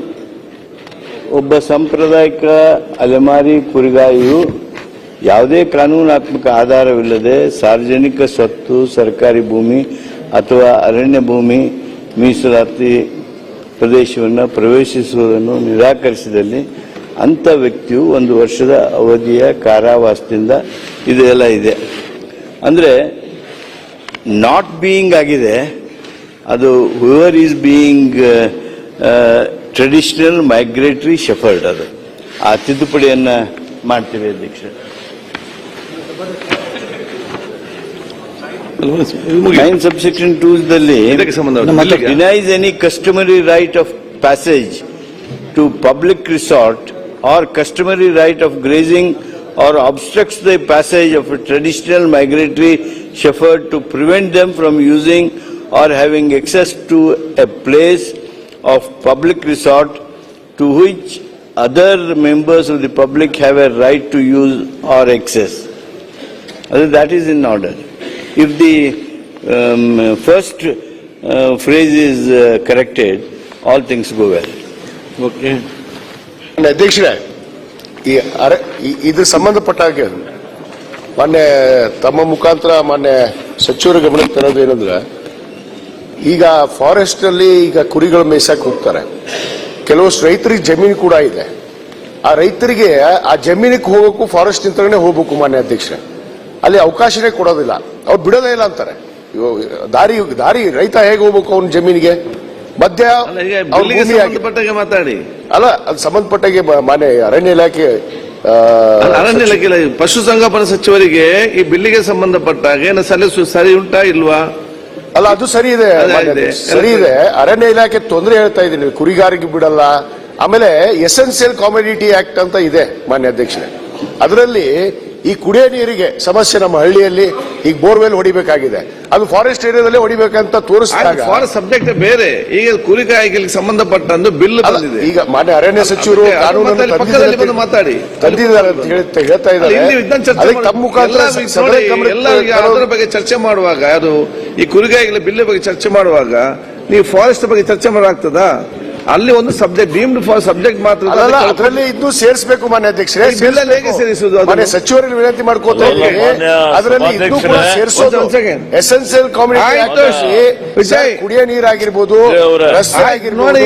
Speaker 11: ಒಬ್ಬ ಸಾಂಪ್ರದಾಯಿಕ ಅಲೆಮಾರಿ ಕುರಿಗಾಯಿಯು ಯಾವುದೇ ಕಾನೂನಾತ್ಮಕ ಆಧಾರವಿಲ್ಲದೆ ಸಾರ್ವಜನಿಕ ಸ್ವತ್ತು, ಸರ್ಕಾರಿ ಭೂಮಿ ಅಥವಾ ಅರಣ್ಯ ಭೂಮಿ, ಮೀಸಲಾತಿ ಪ್ರದೇಶವನ್ನು ಪ್ರವೇಶಿಸುವುದನ್ನು ನಿರಾಕರಿಸಿದಲ್ಲಿ ಅಂಥ ವ್ಯಕ್ತಿಯು ಒಂದು ವರ್ಷದ ಅವಧಿಯ ಕಾರಾವಾಸದಿಂದ ಇದೆಲ್ಲ ಇದೆ. ಅಂದರೆ ನಾಟ್ ಬೀಯಿಂಗ್ ಆಗಿದೆ. ಅದು whoever is being traditional migratory shepherd ಅದು ಆ ತಿದ್ದುಪಡಿಯನ್ನ ಮಾಡ್ತೀವಿ ಅಧ್ಯಕ್ಷ ನೈನ್ ಸಬ್ಸೆಕ್ಷನ್ ಟೂಸ್ದಲ್ಲಿ denies any customary right of passage to public resort or customary right of grazing or obstructs the passage of a traditional migratory shepherd to prevent them from using or having access to a place of public resort to which other members of the public have a right to use or access. Uh, That is in order. If the um, first uh, phrase is uh, corrected, all things go well.
Speaker 2: Okay.
Speaker 12: ಅಧ್ಯಕ್ಷರೇ ಈ ಅರೆ ಇದು ಸಂಬಂಧಪಟ್ಟ ಹಾಗೆ ಮೊನ್ನೆ ತಮ್ಮ ಮುಖಾಂತರ ಮೊನ್ನೆ ಸಚಿವರ ಗಮನಕ್ಕೆ ತರೋದು ಏನಂದ್ರೆ ಈಗ ಫಾರೆಸ್ಟ್ ಅಲ್ಲಿ ಈಗ ಕುರಿಗಳು ಮೇಯ್ಸಕ್ ಹೋಗ್ತಾರೆ. ಕೆಲವಷ್ಟು ರೈತರಿಗೆ ಜಮೀನು ಕೂಡ ಇದೆ. ಆ ರೈತರಿಗೆ ಆ ಜಮೀನಿಗೆ ಹೋಗಬೇಕು ಫಾರೆಸ್ಟ್ ನಿಂತರೇ ಹೋಗ್ಬೇಕು ಮಾನ್ಯ ಅಧ್ಯಕ್ಷ ಅಲ್ಲಿ ಅವಕಾಶನೇ ಕೊಡೋದಿಲ್ಲ. ಅವ್ರು ಬಿಡೋದೇ ಇಲ್ಲ ಅಂತಾರೆ. ದಾರಿ ದಾರಿ ರೈತ ಹೇಗೆ ಹೋಗ್ಬೇಕು ಅವನ ಜಮೀನಿಗೆ? ಮಧ್ಯ
Speaker 2: ಮಾತಾಡಿ.
Speaker 12: ಅಲ್ಲ ಅದು ಸಂಬಂಧಪಟ್ಟಾಗೆ ಮಾನ್ಯ ಅರಣ್ಯ ಇಲಾಖೆ
Speaker 2: ಅರಣ್ಯ ಇಲಾಖೆ ಪಶು ಪಶುಸಂಗೋಪನಾ ಸಚಿವರಿಗೆ ಈ ಬಿಲ್ಲಿಗೆ ಸಂಬಂಧಪಟ್ಟಾಗ ಏನು ಸಲಹೆ ಸರಿ ಉಂಟಾ ಇಲ್ವಾ?
Speaker 12: ಅಲ್ಲ ಅದು ಸರಿ ಇದೆ. ಸರಿ ಇದೆ. ಅರಣ್ಯ ಇಲಾಖೆ ತೊಂದರೆ ಹೇಳ್ತಾ ಇದ್ದೀನಿ ಕುರಿಗಾರಿಗೆ ಬಿಡಲ್ಲ. ಆಮೇಲೆ ಎಸೆನ್ಸಿಯಲ್ ಕಾಮಿಡಿಟಿ ಆಕ್ಟ್ ಅಂತ ಇದೆ ಮಾನ್ಯ ಅಧ್ಯಕ್ಷರೇ. ಅದರಲ್ಲಿ ಈ ಕುಡಿಯೋ ನೀರಿಗೆ ಸಮಸ್ಯೆ ನಮ್ಮ ಹಳ್ಳಿಯಲ್ಲಿ ಈಗ ಬೋರ್ವೆಲ್ ಹೊಡಿಬೇಕಾಗಿದೆ. ಅದು ಫಾರೆಸ್ಟ್ ಏರಿಯಾದಲ್ಲೇ ಹೊಡಿಬೇಕಂತ ತೋರಿಸಿದಾಗ
Speaker 2: ಫಾರೆಸ್ಟ್ ಸಬ್ಜೆಕ್ಟ್ ಬೇರೆ. ಈಗ ಕುರಿಕಾಯಿಗಳಿಗೆ ಸಂಬಂಧಪಟ್ಟಂದು ಬಿಲ್ ಬಂದಿದೆ.
Speaker 12: ಈಗ ಮಾನ್ಯ ಅರಣ್ಯ ಸಚಿವರು ಕಾನೂನನ್ನು
Speaker 2: ಮಾತಾಡಿ.
Speaker 12: ತಂದಿದ್ದಾರೆ ಅಂತ ಹೇಳಿ- ಹೇಳ್ತಾ ಇದ್ದಾರೆ. ಅದಕ್ಕೆ ತಮ್ಮ ಮುಖಾಂತರ
Speaker 2: ಎಲ್ಲ ಈಗ
Speaker 12: ಸಭೆ
Speaker 2: ನೋಡಿ,
Speaker 12: ಗಮನಕ್ಕೆ
Speaker 2: ಎಲ್ಲ ಈಗ ಅದರ ಬಗ್ಗೆ ಚರ್ಚೆ ಮಾಡುವಾಗ ಅದು ಈ ಕುರಿಗಾಯಿಗಳ ಬಿಲ್ ಬಗ್ಗೆ ಚರ್ಚೆ ಮಾಡುವಾಗ ನೀವು ಫಾರೆಸ್ಟ್ ಬಗ್ಗೆ ಚರ್ಚೆ ಮಾಡಾಗ್ತದಾ ಅಲ್ಲಿ ಒಂದು ಸಬ್ಜೆಕ್ಟ್ ಡೀಮ್ಡ್ ಫಾರ್ ಸಬ್ಜೆಕ್ಟ್ ಮಾತ್ರ.
Speaker 12: ಅದರಲ್ಲಿ ಇದ್ದು ಸೇರಿಸಬೇಕು ಮಾನ್ಯ ಅಧ್ಯಕ್ಷರೇ
Speaker 2: ಹೇಗೆ ಸೇರಿಸುವುದು ಅದನ್ನು?
Speaker 12: ಮಾನ್ಯ ಸಚಿವರಲ್ಲಿ ವಿನಂತಿ ಮಾಡ್ಕೋತಾ ಇದ್ದೀನಿ ಅದರಲ್ಲಿ ಇದ್ದು ಕೂಡ ಸೇರಿಸೋದು. Essential
Speaker 2: commodity.
Speaker 12: ಕುಡಿಯೋ ನೀರಾಗಿರ್ಬೋದು. ರಸ್ತೆ ಆಗಿರ್ಬೋದು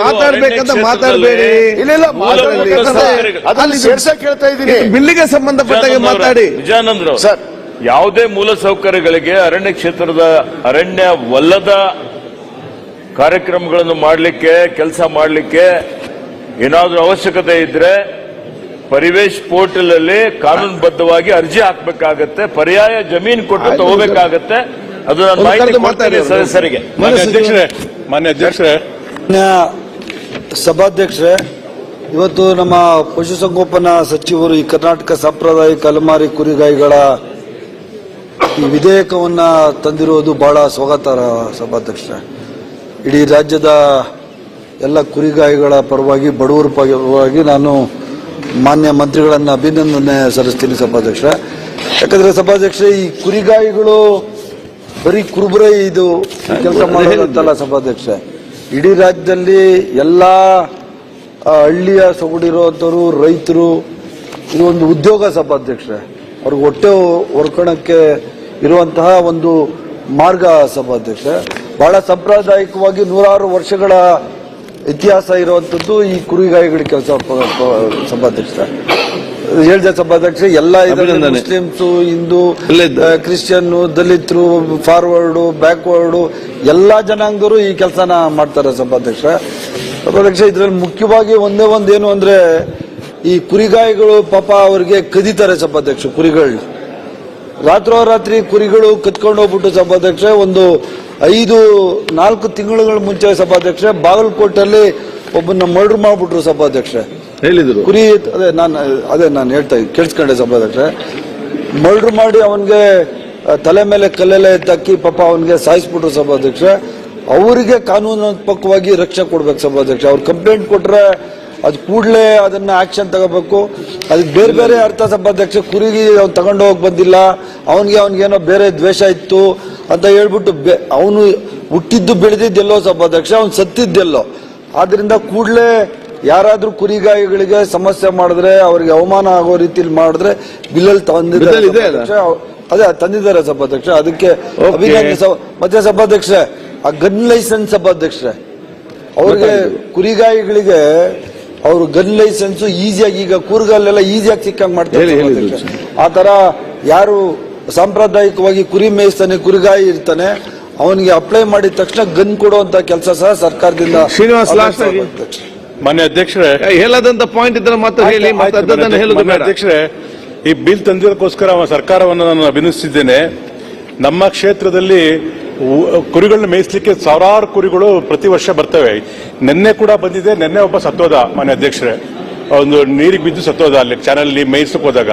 Speaker 2: ಮಾತಾಡ್ಬೇಕಂತ ಮಾತಾಡಬೇಡಿ
Speaker 12: ಇಲ್ಲ ಇಲ್ಲ. ಅದರಲ್ಲಿ ಸೇರ್ಸಕ್ ಹೇಳ್ತಾ ಇದ್ದೀನಿ
Speaker 2: ಬಿಲ್ಲಿಗೆ ಸಂಬಂಧಪಟ್ಟಾಗೆ ಮಾತಾಡಿ
Speaker 8: ವಿಜಯಾನಂದ್ರ
Speaker 12: ಸರ್
Speaker 8: ಯಾವುದೇ ಮೂಲ ಸೌಕರ್ಯಗಳಿಗೆ ಅರಣ್ಯ ಕ್ಷೇತ್ರದ ಅರಣ್ಯವಲ್ಲದ ಕಾರ್ಯಕ್ರಮಗಳನ್ನು ಮಾಡಲಿಕ್ಕೆ ಕೆಲಸ ಮಾಡಲಿಕ್ಕೆ ಏನಾದರೂ ಅವಶ್ಯಕತೆ ಇದ್ರೆ ಪರಿವೇಶ್ ಪೋರ್ಟಲ್ ಅಲ್ಲಿ ಕಾನೂನುಬದ್ಧವಾಗಿ ಅರ್ಜಿ ಹಾಕಬೇಕಾಗತ್ತೆ ಪರ್ಯಾಯ ಜಮೀನು ಕೊಟ್ಟು ತಗೋಬೇಕಾಗತ್ತೆ. ಅದು ನಾನು ಮಾಹಿತಿ
Speaker 2: ಮಾತಾಡಿ
Speaker 8: ಸದಸ್ಯರಿಗೆ.
Speaker 9: ಮಾನ್ಯ ಅಧ್ಯಕ್ಷರೇ ಮಾನ್ಯ ಅಧ್ಯಕ್ಷರೇ.
Speaker 13: ಮಾನ್ಯ ಸಭಾಧ್ಯಕ್ಷರೇ ಇವತ್ತು ನಮ್ಮ ಪಶುಸಂಗೋಪನಾ ಸಚಿವರು ಈ ಕರ್ನಾಟಕ ಸಾಂಪ್ರದಾಯಿಕ ಅಲೆಮಾರಿ ಕುರಿಗಾಯಿಗಳ ಈ ವಿಧೇಯಕವನ್ನ ತಂದಿರುವುದು ಬಹಳ ಸ್ವಾಗತಾರ್ಹ ಸಭಾಧ್ಯಕ್ಷರೇ. ಇಡೀ ರಾಜ್ಯದ ಎಲ್ಲ ಕುರಿಗಾಯಿಗಳ ಪರವಾಗಿ ಬಡವರ ಪರವಾಗಿ ನಾನು ಮಾನ್ಯ ಮಂತ್ರಿಗಳನ್ನು ಅಭಿನಂದನೆ ಸಲ್ಲಿಸ್ತೀನಿ ಸಭಾಧ್ಯಕ್ಷರೇ. ಯಾಕಂದರೆ ಸಭಾಧ್ಯಕ್ಷರೇ ಈ ಕುರಿಗಾಯಿಗಳು ಬರೀ ಕುರುಬರೇ ಇದು ಕೆಲಸ ಮಾಡೋದಂತಲ್ಲ ಸಭಾಧ್ಯಕ್ಷ ಇಡೀ ರಾಜ್ಯದಲ್ಲಿ ಎಲ್ಲ ಹಳ್ಳಿಯ ಸೊಗಡಿರುವಂಥವ್ರು ರೈತರು ಇದು ಒಂದು ಉದ್ಯೋಗ ಸಭಾಧ್ಯಕ್ಷರೇ. ಅವ್ರಿಗೆ ಹೊಟ್ಟೆ ಹೊರ್ಕೊಳಕ್ಕೆ ಇರುವಂತಹ ಒಂದು ಮಾರ್ಗ ಸಭಾಧ್ಯಕ್ಷ ಬಹಳ ಸಾಂಪ್ರದಾಯಿಕವಾಗಿ ನೂರಾರು ವರ್ಷಗಳ ಇತಿಹಾಸ ಇರುವಂತದ್ದು ಈ ಕುರಿಗಾಯಿಗಳ ಕೆಲಸ ಸಭಾಧ್ಯಕ್ಷ ಹೇಳಿದ ಸಭಾಧ್ಯಕ್ಷ ಎಲ್ಲ ಮುಸ್ಲಿಮ್ಸ್ ಹಿಂದೂ ಕ್ರಿಶ್ಚಿಯನ್ ದಲಿತರು ಫಾರ್ವರ್ಡು ಬ್ಯಾಕ್ವರ್ಡು ಎಲ್ಲ ಜನಾಂಗದವರು ಈ ಕೆಲಸನ ಮಾಡ್ತಾರೆ ಸಭಾಧ್ಯಕ್ಷ ಸಭಾಧ್ಯಕ್ಷ ಇದರಲ್ಲಿ ಮುಖ್ಯವಾಗಿ ಒಂದೇ ಒಂದು ಏನು ಅಂದ್ರೆ ಈ ಕುರಿಗಾಯಿಗಳು ಪಾಪ ಅವರಿಗೆ ಕದೀತಾರೆ ಸಭಾಧ್ಯಕ್ಷ ಕುರಿಗಳು. ರಾತ್ರೋರಾತ್ರಿ ಕುರಿಗಳು ಕತ್ಕೊಂಡು ಹೋಗ್ಬಿಟ್ಟು ಸಭಾಧ್ಯಕ್ಷ ಒಂದು ಐದು ನಾಲ್ಕು ತಿಂಗಳುಗಳ ಮುಂಚೆ ಸಭಾಧ್ಯಕ್ಷ ಬಾಗಲಕೋಟೆಯಲ್ಲಿ ಒಬ್ಬನ ಮರ್ಡರ್ ಮಾಡ್ಬಿಟ್ರು ಸಭಾಧ್ಯಕ್ಷ.
Speaker 2: ಹೇಳಿದ್ರು.
Speaker 13: ಕುರಿ ಅದೇ ನಾನು ಅದೇ ನಾನು ಹೇಳ್ತಾ ಕೇಳಿಸ್ಕೊಂಡೆ ಸಭಾಧ್ಯಕ್ಷ. ಮರ್ಡರ್ ಮಾಡಿ ಅವನಿಗೆ ತಲೆ ಮೇಲೆ ಕಲ್ಲೆಲ್ಲ ಎತ್ತಕ್ಕಿ ಪಾಪ ಅವನಿಗೆ ಸಾಯಿಸ್ಬಿಟ್ರು ಸಭಾಧ್ಯಕ್ಷ. ಅವರಿಗೆ ಕಾನೂನಾತ್ಮಕವಾಗಿ ರಕ್ಷಣೆ ಕೊಡ್ಬೇಕು ಸಭಾಧ್ಯಕ್ಷ. ಅವ್ರು ಕಂಪ್ಲೇಂಟ್ ಕೊಟ್ರೆ ಅದು ಕೂಡಲೇ ಅದನ್ನ ಆಕ್ಷನ್ ತಗೋಬೇಕು. ಅದಕ್ಕೆ ಬೇರೆ ಬೇರೆ ಅರ್ಥ ಸಭಾಧ್ಯಕ್ಷ ಕುರಿಗೆ ಅವ್ನು ತಗೊಂಡು ಹೋಗಿ ಬಂದಿಲ್ಲ. ಅವನಿಗೆ ಅವನಿಗೇನೋ ಬೇರೆ ದ್ವೇಷ ಇತ್ತು ಅಂತ ಹೇಳ್ಬಿಟ್ಟು ಅವನು ಹುಟ್ಟಿದ್ದು ಬೆಳೆದಿದ್ದೆಲ್ಲೋ ಸಭಾಧ್ಯಕ್ಷ ಅವ್ನು ಸತ್ತಿದ್ದೆಲ್ಲೋ. ಆದ್ದರಿಂದ ಕೂಡಲೇ ಯಾರಾದರೂ ಕುರಿಗಾಯಿಗಳಿಗೆ ಸಮಸ್ಯೆ ಮಾಡಿದ್ರೆ ಅವರಿಗೆ ಅವಮಾನ ಆಗೋ ರೀತಿಲಿ ಮಾಡಿದ್ರೆ ಬಿಲ್ಲಲ್ಲಿ ತಂದಿದ್ದಾರೆ. ಅದೇ ತಂದಿದ್ದಾರೆ ಸಭಾಧ್ಯಕ್ಷ. ಅದಕ್ಕೆ ಮತ್ತೆ ಸಭಾಧ್ಯಕ್ಷ ಆ ಗನ್ ಲೈಸೆನ್ಸ್ ಸಭಾಧ್ಯಕ್ಷ. ಅವ್ರಿಗೆ ಕುರಿಗಾಯಿಗಳಿಗೆ ಅವರು ಗನ್ ಲೈಸೆನ್ಸ್ ಈಸಿಯಾಗಿ ಈಗ ಕೂರ್ಗಲ್ಲೆಲ್ಲ ಈಸಿಯಾಗಿ ಸಿಕ್ಕಂಗ್ ಮಾಡ್ತಾರೆ. ಆ ತರ ಯಾರು ಸಾಂಪ್ರದಾಯಿಕವಾಗಿ ಕುರಿ ಮೇಯಿಸ್ತಾನೆ ಕುರಿಗಾಯಿ ಇರ್ತಾನೆ ಅವನಿಗೆ ಅಪ್ಲೈ ಮಾಡಿದ ತಕ್ಷಣ ಗನ್ ಕೊಡುವಂತ ಕೆಲಸ ಸಹ ಸರ್ಕಾರದಿಂದ
Speaker 2: ಶ್ರೀನಿವಾಸ್ ಲಾಸ್ಟ್
Speaker 9: ಮಾನ್ಯ ಅಧ್ಯಕ್ಷರೇ.
Speaker 2: ಹೇಳದಂತ ಪಾಯಿಂಟ್ ಇದ್ರೆ ಮತ್ತೆ ಹೇಳಿ ಮತ್ತೆ
Speaker 9: ಆಯ್ತು,
Speaker 2: ಅದನ್ನ ಹೇಳುದು ಬೇಡ.
Speaker 9: ಅಧ್ಯಕ್ಷರೇ ಈ ಬಿಲ್ ತಂದಿರೋದಕ್ಕೋಸ್ಕರ ಸರ್ಕಾರವನ್ನು ನಾನು ಅಭಿನಂದಿಸಿದ್ದೇನೆ ನಮ್ಮ ಕ್ಷೇತ್ರದಲ್ಲಿ ಕುರಿಗಳನ್ನ ಮೇಯಿಸಲಿಕ್ಕೆ ಸಾವಿರಾರು ಕುರಿಗಳು ಪ್ರತಿ ವರ್ಷ ಬರ್ತವೆ. ನಿನ್ನೆ ಕೂಡ ಬಂದಿದೆ, ನಿನ್ನೆ ಒಬ್ಬ ಸತ್ತೋದ ಮನೆ ಅಧ್ಯಕ್ಷರೇ. ಒಂದು ನೀರಿಗೆ ಬಿದ್ದು ಸತ್ತೋದ ಅಲ್ಲಿ ಚಾನಲ್ ಮೇಯಿಸಕ್ಕೆ ಹೋದಾಗ.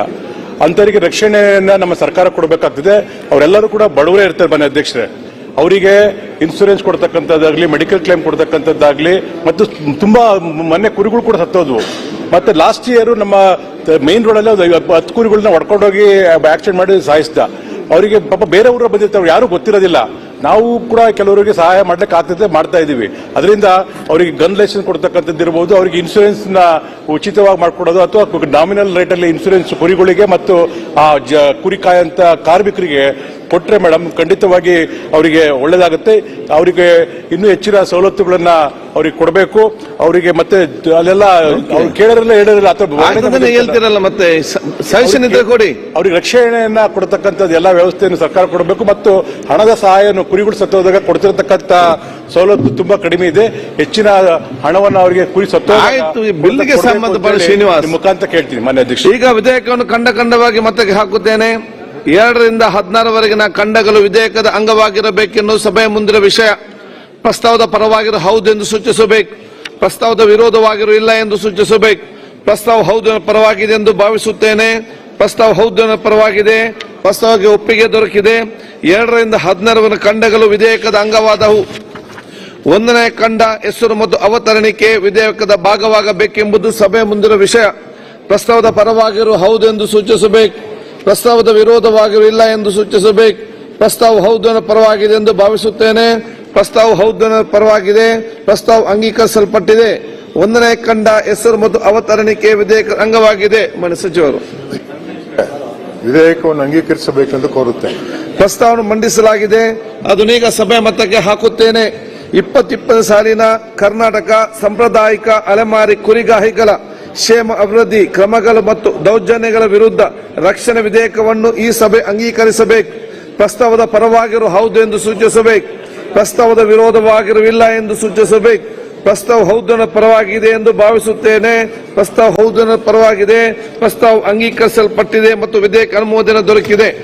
Speaker 9: ಅಂತವರಿಗೆ ರಕ್ಷಣೆಯನ್ನ ನಮ್ಮ ಸರ್ಕಾರ ಕೊಡಬೇಕಾಗ್ತದೆ. ಅವರೆಲ್ಲರೂ ಕೂಡ ಬಡವರೇ ಇರ್ತಾರೆ ಮನೆ ಅಧ್ಯಕ್ಷರೇ. ಅವರಿಗೆ ಇನ್ಸೂರೆನ್ಸ್ ಕೊಡ್ತಕ್ಕಂಥದ್ದಾಗ್ಲಿ ಮೆಡಿಕಲ್ ಕ್ಲೇಮ್ ಕೊಡ್ತಕ್ಕಂಥದ್ದಾಗ್ಲಿ, ಮತ್ತು ತುಂಬಾ ಮೊನ್ನೆ ಕುರಿಗಳು ಕೂಡ ಸತ್ತೋದ್ವು. ಮತ್ತೆ ಲಾಸ್ಟ್ ಇಯರ್ ನಮ್ಮ ಮೇನ್ ರೋಡ್ ಅಲ್ಲಿ ಒಂದು ಹತ್ತು ಕುರಿಗಳನ್ನ ಹೊಡ್ಕೊಂಡೋಗಿ ಆಕ್ಸಿಡೆಂಟ್ ಮಾಡಿ ಸಾಯಿಸ್ದ. ಅವರಿಗೆ ಪಾಪ ಬೇರೆ ಊರ ಬಂದಿರ್ತಾರೆ, ಯಾರು ಗೊತ್ತಿರೋದಿಲ್ಲ. ನಾವು ಕೂಡ ಕೆಲವರಿಗೆ ಸಹಾಯ ಮಾಡ್ಲಿಕ್ಕೆ ಆಗ್ತದೆ ಮಾಡ್ತಾ ಇದೀವಿ ಅದರಿಂದ ಅವರಿಗೆ ಗನ್ ಲೈಸೆನ್ಸ್ ಕೊಡ್ತಕ್ಕಂಥದ್ದು ಇರ್ಬೋದು, ಅವರಿಗೆ ಇನ್ಸೂರೆನ್ಸ್ನ ಉಚಿತವಾಗಿ ಮಾಡಿಕೊಡೋದು ಅಥವಾ ನಾಮಿನಲ್ ರೇಟ್ ಅಲ್ಲಿ ಇನ್ಸೂರೆನ್ಸ್ ಕುರಿಗಳಿಗೆ ಮತ್ತು, ಆ, ಜ, ಕುರಿ ಕಾಯಂತ ಕಾರ್ಮಿಕರಿಗೆ ಕೊಟ್ಟರೆ ಮೇಡಮ್ ಖಂಡಿತವಾಗಿ ಅವರಿಗೆ ಒಳ್ಳೆಯದಾಗುತ್ತೆ ಅವರಿಗೆ ಇನ್ನೂ ಹೆಚ್ಚಿನ ಸವಲತ್ತುಗಳನ್ನ ಅವ್ರಿಗೆ ಕೊಡಬೇಕು ಅವರಿಗೆ ಮತ್ತೆ ಅಲ್ಲೆಲ್ಲ ಅವ್ರು ಕೇಳಿರಲ್ಲ ಹೇಳೋರಿಲ್ಲ ಅಥವಾ
Speaker 2: ಹೇಳ್ತಿರಲ್ಲ ಮತ್ತೆ ಸಜೆಷನ್ ಇದ್ರೆ ಕೊಡಿ.
Speaker 9: ಅವ್ರಿಗೆ ರಕ್ಷಣೆಯನ್ನ ಕೊಡತಕ್ಕಂಥದ್ದು ಎಲ್ಲ ವ್ಯವಸ್ಥೆಯನ್ನು ಸರ್ಕಾರ ಕೊಡಬೇಕು ಮತ್ತು ಹಣದ ಸಹಾಯವನ್ನು ಕುರಿಗಳು ಸತ್ತೋದಾಗ ಕೊಡ್ತಿರತಕ್ಕಂಥ ಸೌಲಭ್ಯ ತುಂಬಾ ಕಡಿಮೆ ಇದೆ. ಹೆಚ್ಚಿನ ಹಣವನ್ನು ಅವರಿಗೆ ಕುರಿ ಸತ್ತು
Speaker 2: ಆಯ್ತು, ಈ ಬಿಲ್ಗೆ ಸಂಬಂಧಪಟ್ಟ ಶ್ರೀನಿವಾಸ್.
Speaker 9: ಮುಖಾಂತರ ಕೇಳ್ತೀನಿ ಮಾನ್ಯ ಅಧ್ಯಕ್ಷ
Speaker 2: ಈಗ ವಿಧೇಯಕವನ್ನು ಕಂಡ ಕಂಡವಾಗಿ ಮತ್ತೆ ಹಾಕುತ್ತೇನೆ. ಎರಡರಿಂದ ಹದಿನಾರವರೆಗಿನ ಖಂಡಗಳು ವಿಧೇಯಕದ ಅಂಗವಾಗಿರಬೇಕೆನ್ನುವ ಸಭೆಯ ಮುಂದಿನ ವಿಷಯ. ಪ್ರಸ್ತಾವದ ಪರವಾಗಿರು, ಹೌದು ಎಂದು ಸೂಚಿಸಬೇಕು. ಪ್ರಸ್ತಾವದ ವಿರೋಧವಾಗಿರು, ಇಲ್ಲ ಎಂದು ಸೂಚಿಸಬೇಕು. ಪ್ರಸ್ತಾವ ಹೌದು ಪರವಾಗಿದೆ ಎಂದು ಭಾವಿಸುತ್ತೇನೆ. ಪ್ರಸ್ತಾವ ಹೌದು ಪರವಾಗಿದೆ. ಪ್ರಸ್ತಾವಕ್ಕೆ ಒಪ್ಪಿಗೆ ದೊರಕಿದೆ. ಎರಡರಿಂದ ಹದಿನಾರು ಖಂಡಗಳು ವಿಧೇಯಕದ ಅಂಗವಾದವು. ಒಂದನೇ ಖಂಡ, ಹೆಸರು ಮತ್ತು ಅವತರಣಿಕೆ ವಿಧೇಯಕದ ಭಾಗವಾಗಬೇಕೆಂಬುದು ಸಭೆ ಮುಂದಿನ ವಿಷಯ. ಪ್ರಸ್ತಾವದ ಪರವಾಗಿರುವ ಹೌದು ಎಂದು ಸೂಚಿಸಬೇಕು. ಪ್ರಸ್ತಾವದ ವಿರೋಧವಾಗಿರು, ಇಲ್ಲ ಎಂದು ಸೂಚಿಸಬೇಕು. ಪ್ರಸ್ತಾವ ಹೌದು ಪರವಾಗಿದೆ ಎಂದು ಭಾವಿಸುತ್ತೇನೆ. ಪ್ರಸ್ತಾವ ಹೌದನ ಪರವಾಗಿದೆ. ಪ್ರಸ್ತಾವ ಅಂಗೀಕರಿಸಲ್ಪಟ್ಟಿದೆ. ಒಂದನೇ ಕಂಡ ಹೆಸರು ಮತ್ತು ಅವತರಣಿಕೆ ವಿಧೇಯಕ ಅಂಗವಾಗಿದೆ. ಮಾನ್ಯ ಸಚಿವರು.
Speaker 10: ವಿಧೇಯಕವನ್ನು ಅಂಗೀಕರಿಸಬೇಕೆಂದು ಕೋರುತ್ತೆ
Speaker 2: ಪ್ರಸ್ತಾವವನ್ನು ಮಂಡಿಸಲಾಗಿದೆ. ಅದನ್ನೀಗ ಸಭೆ ಮತಕ್ಕೆ ಹಾಕುತ್ತೇನೆ. ಇಪ್ಪತ್ತಿಪ್ಪತ್ತು ಸಾಲಿನ ಕರ್ನಾಟಕ ಸಾಂಪ್ರದಾಯಿಕ ಅಲೆಮಾರಿ ಕುರಿಗಾಹಿಗಳ ಕ್ಷೇಮ ಅಭಿವೃದ್ಧಿ ಕ್ರಮಗಳು ಮತ್ತು ದೌರ್ಜನ್ಯಗಳ ವಿರುದ್ಧ ರಕ್ಷಣೆ ವಿಧೇಯಕವನ್ನು ಈ ಸಭೆ ಅಂಗೀಕರಿಸಬೇಕು. ಪ್ರಸ್ತಾವದ ಪರವಾಗಿರುವ ಹೌದು ಎಂದು ಸೂಚಿಸಬೇಕು. ಪ್ರಸ್ತಾವದ ವಿರೋಧವಾಗಿರಲಿಲ್ಲ ಎಂದು ಸೂಚಿಸಬೇಕು. ಪ್ರಸ್ತಾವ ಹೌದನ ಪರವಾಗಿದೆ ಎಂದು ಭಾವಿಸುತ್ತೇನೆ. ಪ್ರಸ್ತಾವ ಹೌದನ ಪರವಾಗಿದೆ. ಪ್ರಸ್ತಾವ ಅಂಗೀಕರಿಸಲ್ಪಟ್ಟಿದೆ ಮತ್ತು ವಿಧೇಯಕ ಅನುಮೋದನೆ ದೊರಕಿದೆ.